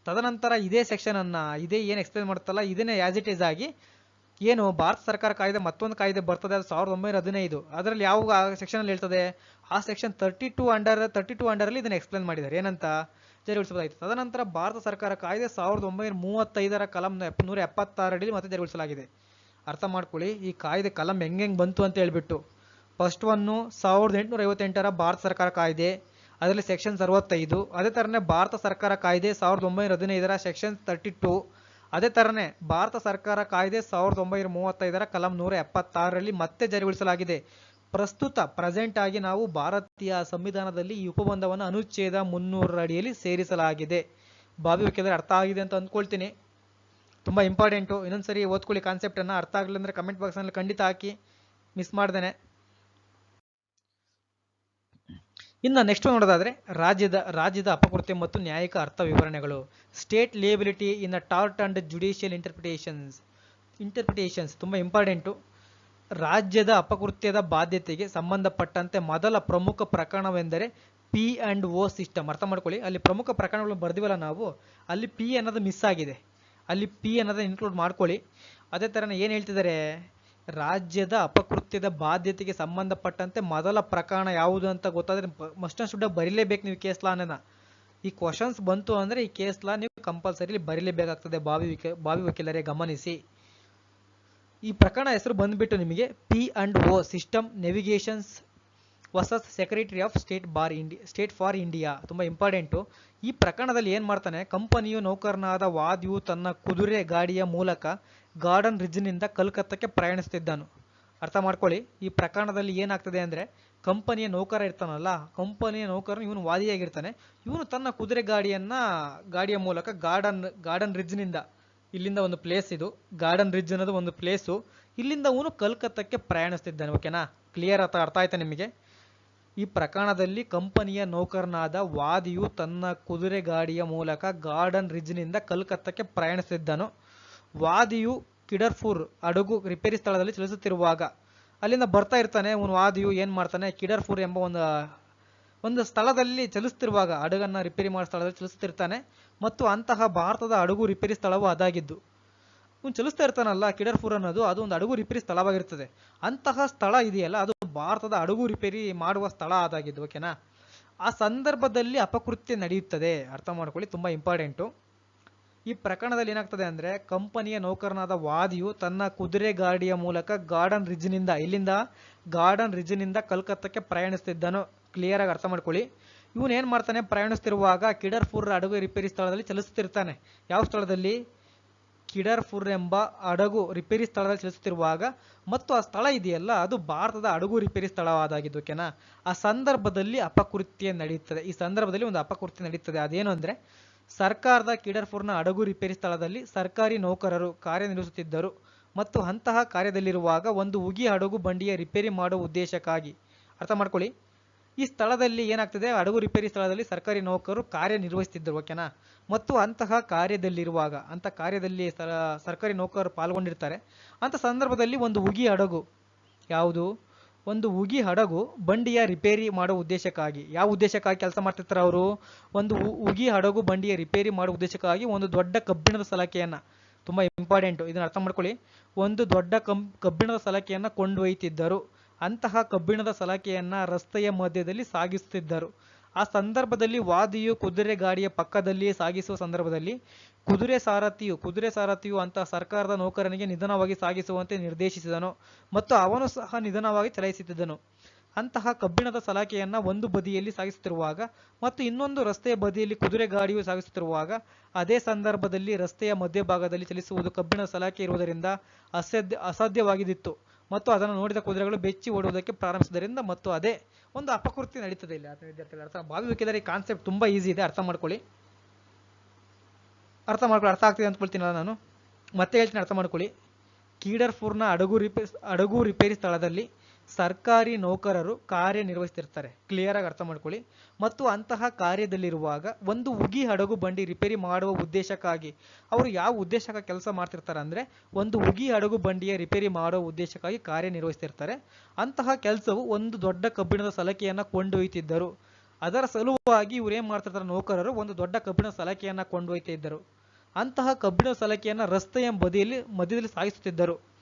ತದನಂತರ ಇದೇ ಸೆಕ್ಷನ್ ಅನ್ನ, ಇದೇ ಏನು ಎಕ್ಸ್ಪ್ಲೇನ್ ಮಾಡುತ್ತಲ್ಲ, ಇದನ್ನೇ ಆಸ್ ಇಟ್ ಈಸ್ ಆಗಿ ಏನು ಭಾರತ ಸರ್ಕಾರ ಕಾಯ್ದೆ ಮತ್ತೊಂದು ಕಾಯ್ದೆ ಬರ್ತದೆ, ಅದು ಸಾವಿರದ ಒಂಬೈನೂರ ಹದಿನೈದು. ಅದರಲ್ಲಿ ಯಾವ ಸೆಕ್ಷನ್ ಅಲ್ಲಿ ಹೇಳ್ತದೆ? ಆ section thirty two under thirty two under ಅಲ್ಲಿ ಇದನ್ನ ಎಕ್ಸ್ಪ್ಲೇನ್ ಮಾಡಿದ್ದಾರೆ. ಏನಂತ? ಜಾರಿಗೊಳಿಸಬಹುದಾಯಿತು ತದನಂತರ ಭಾರತ ಸರ್ಕಾರ ಕಾಯ್ದೆ ಸಾವಿರದ ಒಂಬೈನೂರ ಮೂವತ್ತೈದರ ಕಲಂ ನೂರ ಎಪ್ಪತ್ತಾರರಲ್ಲಿ ಮತ್ತೆ ಜಾರಿಗೊಳಿಸಲಾಗಿದೆ ಅರ್ಥ ಮಾಡ್ಕೊಳ್ಳಿ, ಈ ಕಾಯ್ದೆ ಕಲಂ ಹೆಂಗ್ ಬಂತು ಅಂತ ಹೇಳ್ಬಿಟ್ಟು. ಫಸ್ಟ್ ಒನ್ನು ಸಾವಿರದ ಎಂಟುನೂರ ಐವತ್ತೆಂಟರ ಭಾರತ ಸರ್ಕಾರ ಕಾಯ್ದೆ, ಅದರಲ್ಲಿ ಸೆಕ್ಷನ್ ಅರವತ್ತೈದು, ಅದೇ ಥರನೇ ಭಾರತ ಸರ್ಕಾರ ಕಾಯ್ದೆ ಸಾವಿರದ ಒಂಬೈನೂರ ಹದಿನೈದರ ಸೆಕ್ಷನ್ ತರ್ಟಿ ಟು ಅದೇ ಥರನೇ ಭಾರತ ಸರ್ಕಾರ ಕಾಯ್ದೆ ಸಾವಿರದ ಒಂಬೈನೂರ ಮೂವತ್ತೈದರ ಕಲಂ ನೂರ ಎಪ್ಪತ್ತಾರರಲ್ಲಿ ಮತ್ತೆ ಜಾರಿಗೊಳಿಸಲಾಗಿದೆ ಪ್ರಸ್ತುತ ಪ್ರೆಸೆಂಟ್ ಆಗಿ ನಾವು ಭಾರತೀಯ ಸಂವಿಧಾನದಲ್ಲಿ ಈ ಉಪಬಂಧವನ್ನು ಅನುಚ್ಛೇದ ಮುನ್ನೂರರ ಅಡಿಯಲ್ಲಿ ಸೇರಿಸಲಾಗಿದೆ. ಬಾಬಿ ಬೇಕಿದ್ರೆ ಅರ್ಥ ಆಗಿದೆ ಅಂತ ಅಂದ್ಕೊಳ್ತೀನಿ. ತುಂಬ ಇಂಪಾರ್ಟೆಂಟು ಇನ್ನೊಂದ್ಸರಿ ಓದ್ಕೊಳ್ಳಿ ಕಾನ್ಸೆಪ್ಟನ್ನು ಅರ್ಥ ಆಗಲಿಲ್ಲ ಅಂದರೆ ಕಮೆಂಟ್ ಬಾಕ್ಸ್ನಲ್ಲಿ ಖಂಡಿತ ಹಾಕಿ. ಮಿಸ್ ಮಾಡ್ದೇನೆ. ಇನ್ನು ನೆಕ್ಸ್ಟ್ ನೋಡೋದಾದರೆ ರಾಜ್ಯದ ರಾಜ್ಯದ ಅಪಕೃತ್ಯ ಮತ್ತು ನ್ಯಾಯಿಕ ಅರ್ಥ ವಿವರಣೆಗಳು. State liability in a tort and judicial interpretations interpretations ತುಂಬ ಇಂಪಾರ್ಟೆಂಟು ರಾಜ್ಯದ ಅಪಕೃತ್ಯದ ಬಾಧ್ಯತೆಗೆ ಸಂಬಂಧಪಟ್ಟಂತೆ ಮೊದಲ ಪ್ರಮುಖ ಪ್ರಕರಣವೆಂದರೆ ಪಿ ಅಂಡ್ ಓ ಸಿಸ್ಟಮ್ ಅರ್ಥ ಮಾಡ್ಕೊಳ್ಳಿ. ಅಲ್ಲಿ ಪ್ರಮುಖ ಪ್ರಕರಣಗಳು ಬರೆದಿವಲ್ಲ ನಾವು. ಅಲ್ಲಿ ಪಿ ಅನ್ನೋದು ಮಿಸ್ ಆಗಿದೆ. ಅಲ್ಲಿ ಪಿ ಅನ್ನೋದನ್ನ ಇನ್ಕ್ಲೂಡ್ ಮಾಡ್ಕೊಳ್ಳಿ. ಅದೇ ಥರ ಏನು ಹೇಳ್ತಿದ್ದಾರೆ? ರಾಜ್ಯದ ಅಪಕೃತ್ಯದ ಬಾಧ್ಯತೆಗೆ ಸಂಬಂಧಪಟ್ಟಂತೆ ಮೊದಲ ಪ್ರಕರಣ ಯಾವುದು ಅಂತ ಗೊತ್ತಾದ್ರೆ ಮಸ್ಟ್ ಶುಡ್ಡ ಬರಿಲೇಬೇಕು ನೀವು ಕೇಸ್ ಲಾನ ಈ ಕ್ವಶನ್ಸ್ ಬಂತು ಅಂದರೆ ಈ ಕೇಸ್ ಲಾ ನೀವು ಕಂಪಲ್ಸರಿ ಬರೀಲೇಬೇಕಾಗ್ತದೆ. ಬಾವಿ ವಿಕೆ ಬಾವಿ ವಕೀಲರೇ ಗಮನಿಸಿ. ಈ ಪ್ರಕರಣ ಹೆಸರು ಬಂದ್ಬಿಟ್ಟು ನಿಮಗೆ P and O system navigations versus secretary of state bar Indi, state for India. ತುಂಬ ಇಂಪಾರ್ಟೆಂಟು. ಈ ಪ್ರಕರಣದಲ್ಲಿ ಏನು ಮಾಡ್ತಾನೆ? ಕಂಪನಿಯು ನೌಕರನಾದ ವಾದಿಯು ತನ್ನ ಕುದುರೆ ಗಾಡಿಯ ಮೂಲಕ ಗಾರ್ಡನ್ ರಿಜ್ನಿಂದ ಕಲ್ಕತ್ತಕ್ಕೆ ಪ್ರಯಾಣಿಸ್ತಿದ್ದನು. ಅರ್ಥ ಮಾಡ್ಕೊಳ್ಳಿ. ಈ ಪ್ರಕರಣದಲ್ಲಿ ಏನಾಗ್ತದೆ ಅಂದರೆ ಕಂಪನಿಯ ನೌಕರ ಇರ್ತಾನಲ್ಲ, ಕಂಪನಿಯ ನೌಕರನು ಇವನು ವಾದಿಯಾಗಿರ್ತಾನೆ. ಇವನು ತನ್ನ ಕುದುರೆ ಗಾಡಿಯನ್ನು, ಗಾಡಿಯ ಮೂಲಕ ಗಾರ್ಡನ್ ಗಾರ್ಡನ್ ರಿಜ್ನಿಂದ ಇಲ್ಲಿಂದ ಒಂದು ಪ್ಲೇಸ್ ಇದು. ಗಾರ್ಡನ್ ರಿಜ್ ಅನ್ನೋದು ಒಂದು ಪ್ಲೇಸು ಇಲ್ಲಿಂದ ಅವನು ಕಲ್ಕತ್ತಕ್ಕೆ ಪ್ರಯಾಣಿಸ್ತಿದ್ದಾನೆ ಓಕೆನಾ ಕ್ಲಿಯರ್ ಆತ, ಅರ್ಥ ಆಯ್ತಾ ನಿಮಗೆ? ಈ ಪ್ರಕರಣದಲ್ಲಿ ಕಂಪನಿಯ ನೌಕರನಾದ ವಾದಿಯು ತನ್ನ ಕುದುರೆ ಗಾಡಿಯ ಮೂಲಕ ಗಾರ್ಡನ್ ರಿಜ್ನಿಂದ ಕಲ್ಕತ್ತಕ್ಕೆ ಪ್ರಯಾಣಿಸ್ತಿದ್ದನು. ವಾದಿಯು ಕಿಡರ್ಫೂರ್ ಹಡಗು ರಿಪೇರಿ ಸ್ಥಳದಲ್ಲಿ ಚಲಿಸುತ್ತಿರುವಾಗ ಅಲ್ಲಿಂದ ಬರ್ತಾ ಇರ್ತಾನೆ. ಅವನು ವಾದಿಯು ಏನು ಮಾಡ್ತಾನೆ? ಕಿಡರ್ಫೂರ್ ಎಂಬ ಒಂದು ಒಂದು ಸ್ಥಳದಲ್ಲಿ ಚಲಿಸ್ತಿರುವಾಗ ಹಡಗನ್ನು ರಿಪೇರಿ ಮಾಡೋ ಸ್ಥಳದಲ್ಲಿ ಚಲಿಸ್ತಿರ್ತಾನೆ ಮತ್ತು ಅಂತಹ ಭಾರತದ ಹಡಗು ರಿಪೇರಿ ಸ್ಥಳವೂ ಅದಾಗಿದ್ದು. ಇವ್ನು ಚಲಿಸ್ತಾ ಇರ್ತಾನಲ್ಲ, ಕಿಡರ್ಪುರ್ ಅನ್ನೋದು, ಅದು ಒಂದು ಹಡಗು ರಿಪೇರಿ ಸ್ಥಳವಾಗಿರ್ತದೆ. ಅಂತಹ ಸ್ಥಳ ಇದೆಯಲ್ಲ, ಅದು ಭಾರತದ ಹಡಗು ರಿಪೇರಿ ಮಾಡುವ ಸ್ಥಳ ಅದಾಗಿದ್ದು ಓಕೆನಾ ಆ ಸಂದರ್ಭದಲ್ಲಿ ಅಪಕೃತ್ಯ ನಡೆಯುತ್ತದೆ. ಅರ್ಥ ಮಾಡ್ಕೊಳ್ಳಿ, ತುಂಬ ಇಂಪಾರ್ಟೆಂಟು ಈ ಪ್ರಕರಣದಲ್ಲಿ ಏನಾಗ್ತದೆ ಅಂದರೆ, ಕಂಪನಿಯ ನೌಕರನಾದ ವಾದಿಯು ತನ್ನ ಕುದುರೆ ಗಾಡಿಯ ಮೂಲಕ ಗಾರ್ಡನ್ ರಿಜ್ನಿಂದ, ಇಲ್ಲಿಂದ ಗಾರ್ಡನ್ ರಿಜ್ನಿಂದ ಕಲ್ಕತ್ತಕ್ಕೆ ಪ್ರಯಾಣಿಸ್ತಿದ್ದನು. ಕ್ಲಿಯರ್ ಆಗಿ ಅರ್ಥ ಮಾಡ್ಕೊಳ್ಳಿ. ಇವನು ಏನು ಮಾಡ್ತಾನೆ? ಪ್ರಯಾಣಿಸ್ತಿರುವಾಗ ಕಿಡರ್ಪುರ್ ಹಡಗು ರಿಪೇರಿ ಸ್ಥಳದಲ್ಲಿ ಚಲಿಸುತ್ತಿರ್ತಾನೆ ಯಾವ ಸ್ಥಳದಲ್ಲಿ? ಕಿಡರ್ಪುರ್ ಎಂಬ ಹಡಗು ರಿಪೇರಿ ಸ್ಥಳದಲ್ಲಿ ಚಲಿಸುತ್ತಿರುವಾಗ ಮತ್ತು ಆ ಸ್ಥಳ ಇದೆಯಲ್ಲ, ಅದು ಭಾರತದ ಹಡಗು ರಿಪೇರಿ ಸ್ಥಳವಾದಾಗಿದ್ದು ಓಕೆನಾ ಆ ಸಂದರ್ಭದಲ್ಲಿ ಅಪಕೃತ್ಯ ನಡೆಯುತ್ತದೆ ಈ ಸಂದರ್ಭದಲ್ಲಿ ಒಂದು ಅಪಕೃತ್ಯ ನಡೆಯುತ್ತದೆ ಅದೇನು ಅಂದರೆ, ಸರ್ಕಾರದ ಕಿಡರ್ಪುರ್ನ ಹಡಗು ರಿಪೇರಿ ಸ್ಥಳದಲ್ಲಿ ಸರ್ಕಾರಿ ನೌಕರರು ಕಾರ್ಯನಿರ್ವಹಿಸುತ್ತಿದ್ದರು ಮತ್ತು ಅಂತಹ ಕಾರ್ಯದಲ್ಲಿರುವಾಗ ಒಂದು ಉಗಿ ಹಡಗು ಬಂಡಿಯ ರಿಪೇರಿ ಮಾಡುವ ಉದ್ದೇಶಕ್ಕಾಗಿ. ಅರ್ಥ ಮಾಡ್ಕೊಳ್ಳಿ. ಈ ಸ್ಥಳದಲ್ಲಿ ಏನಾಗ್ತದೆ? ಹಡಗು ರಿಪೇರಿ ಸ್ಥಳದಲ್ಲಿ ಸರ್ಕಾರಿ ನೌಕರರು ಕಾರ್ಯನಿರ್ವಹಿಸ್ತಿದ್ದರು ಓಕೆನಾ ಮತ್ತು ಅಂತಹ ಕಾರ್ಯದಲ್ಲಿರುವಾಗ, ಅಂತ ಕಾರ್ಯದಲ್ಲಿ ಸರ, ಸರ್ಕಾರಿ ನೌಕರರು ಪಾಲ್ಗೊಂಡಿರ್ತಾರೆ. ಅಂತ ಸಂದರ್ಭದಲ್ಲಿ ಒಂದು ಉಗಿ ಹಡಗು, ಯಾವುದು? ಒಂದು ಉಗಿ ಹಡಗು ಬಂಡಿಯ ರಿಪೇರಿ ಮಾಡೋ ಉದ್ದೇಶಕ್ಕಾಗಿ. ಯಾವ ಉದ್ದೇಶಕ್ಕಾಗಿ ಕೆಲಸ ಮಾಡ್ತಿರ್ತಾರೆ ಅವರು? ಒಂದು ಉಗಿ ಹಡಗು ಬಂಡಿಯ ರಿಪೇರಿ ಮಾಡೋ ಉದ್ದೇಶಕ್ಕಾಗಿ ಒಂದು ದೊಡ್ಡ ಕಬ್ಬಿಣದ ಸಲಕೆಯನ್ನು, ತುಂಬ ಇಂಪಾರ್ಟೆಂಟು ಇದನ್ನು ಅರ್ಥ ಮಾಡ್ಕೊಳ್ಳಿ. ಒಂದು ದೊಡ್ಡ ಕಂ ಕಬ್ಬಿಣದ ಸಲಕೆಯನ್ನು ಕೊಂಡೊಯ್ತಿದ್ದರು ಅಂತಹ ಕಬ್ಬಿಣದ ಸಲಾಕೆಯನ್ನ ರಸ್ತೆಯ ಮಧ್ಯದಲ್ಲಿ ಸಾಗಿಸುತ್ತಿದ್ದರು. ಆ ಸಂದರ್ಭದಲ್ಲಿ ವಾದಿಯು ಕುದುರೆ ಗಾಡಿಯ ಪಕ್ಕದಲ್ಲಿಯೇ ಸಾಗಿಸುವ ಸಂದರ್ಭದಲ್ಲಿ ಕುದುರೆ ಸಾರಥಿಯು ಕುದುರೆ ಸಾರಥಿಯು ಅಂತ ಸರ್ಕಾರದ ನೌಕರನಿಗೆ ನಿಧಾನವಾಗಿ ಸಾಗಿಸುವಂತೆ ನಿರ್ದೇಶಿಸಿದನು ಮತ್ತು ಅವನು ಸಹ ನಿಧಾನವಾಗಿ ಚಲಾಯಿಸುತ್ತಿದ್ದನು. ಅಂತಹ ಕಬ್ಬಿಣದ ಸಲಾಕೆಯನ್ನ ಒಂದು ಬದಿಯಲ್ಲಿ ಸಾಗಿಸುತ್ತಿರುವಾಗ ಮತ್ತು ಇನ್ನೊಂದು ರಸ್ತೆಯ ಬದಿಯಲ್ಲಿ ಕುದುರೆ ಗಾಡಿಯು ಸಾಗಿಸುತ್ತಿರುವಾಗ ಅದೇ ಸಂದರ್ಭದಲ್ಲಿ ರಸ್ತೆಯ ಮಧ್ಯಭಾಗದಲ್ಲಿ ಚಲಿಸುವುದು ಕಬ್ಬಿಣದ ಸಲಾಕೆ ಇರುವುದರಿಂದ ಅಸಾಧ್ಯ ಅಸಾಧ್ಯವಾಗಿದ್ದಿತ್ತು. ಮತ್ತು ಅದನ್ನು ನೋಡಿದ ಕುದುರೆಗಳು ಬೆಚ್ಚಿ ಓಡುವುದಕ್ಕೆ ಪ್ರಾರಂಭಿಸಿದ್ದರಿಂದ ಮತ್ತು ಅದೇ ಒಂದು ಅಪಕೃತಿ ನಡೀತದೆ ಇಲ್ಲಿ ಆತ್ಮೀಯ ವಿದ್ಯಾರ್ಥಿಗಳು ಅರ್ಥ. ಭಾವಿಕೆದಾರಿ ಕಾನ್ಸೆಪ್ಟ್ ತುಂಬಾ ಈಸಿ ಇದೆ, ಅರ್ಥ ಮಾಡ್ಕೊಳ್ಳಿ. ಅರ್ಥ ಮಾಡ್ಕೊಳ್ಳಿ, ಅರ್ಥ ಆಗ್ತಿದೆ ಅಂದ್ಕೊಳ್ತೀನಲ್ಲ ನಾನು. ಮತ್ತೆ ಹೇಳ್ತೀನಿ, ಅರ್ಥ ಮಾಡ್ಕೊಳ್ಳಿ. ಕೀಡರ್ಪುರ್ನ ಹಡಗು ರಿಪೇರಿ ಹಡಗು ರಿಪೇರಿ ಸ್ಥಳದಲ್ಲಿ ಸರ್ಕಾರಿ ನೌಕರರು ಕಾರ್ಯನಿರ್ವಹಿಸ್ತಿರ್ತಾರೆ. ಕ್ಲಿಯರ್ ಆಗಿ ಅರ್ಥ ಮಾಡ್ಕೊಳ್ಳಿ. ಮತ್ತು ಅಂತಹ ಕಾರ್ಯದಲ್ಲಿರುವಾಗ ಒಂದು ಉಗಿ ಹಡಗು ಬಂಡಿ ರಿಪೇರಿ ಮಾಡುವ ಉದ್ದೇಶಕ್ಕಾಗಿ ಅವರು ಯಾವ ಉದ್ದೇಶಕ್ಕಾಗಿ ಕೆಲಸ ಮಾಡ್ತಿರ್ತಾರೆ ಅಂದ್ರೆ ಒಂದು ಉಗಿ ಹಡಗು ಬಂಡಿಯ ರಿಪೇರಿ ಮಾಡುವ ಉದ್ದೇಶಕ್ಕಾಗಿ ಕಾರ್ಯನಿರ್ವಹಿಸ್ತಿರ್ತಾರೆ. ಅಂತಹ ಕೆಲಸವು ಒಂದು ದೊಡ್ಡ ಕಬ್ಬಿಣದ ಸಲಕೆಯನ್ನ ಕೊಂಡೊಯ್ತಿದ್ದರು. ಅದರ ಸಲುವಾಗಿ ಇವ್ರು ಏನ್ ಮಾಡ್ತಿರ್ತಾರೆ ನೌಕರರು? ಒಂದು ದೊಡ್ಡ ಕಬ್ಬಿಣದ ಸಲಕೆಯನ್ನ ಕೊಂಡೊಯ್ತಿದ್ದರು. ಅಂತಹ ಕಬ್ಬಿಣದ ಸಲಕೆಯನ್ನ ರಸ್ತೆಯ ಬದಿಯಲ್ಲಿ, ಮಧ್ಯದಲ್ಲಿ ಸಾಗಿಸುತ್ತಿದ್ದರು.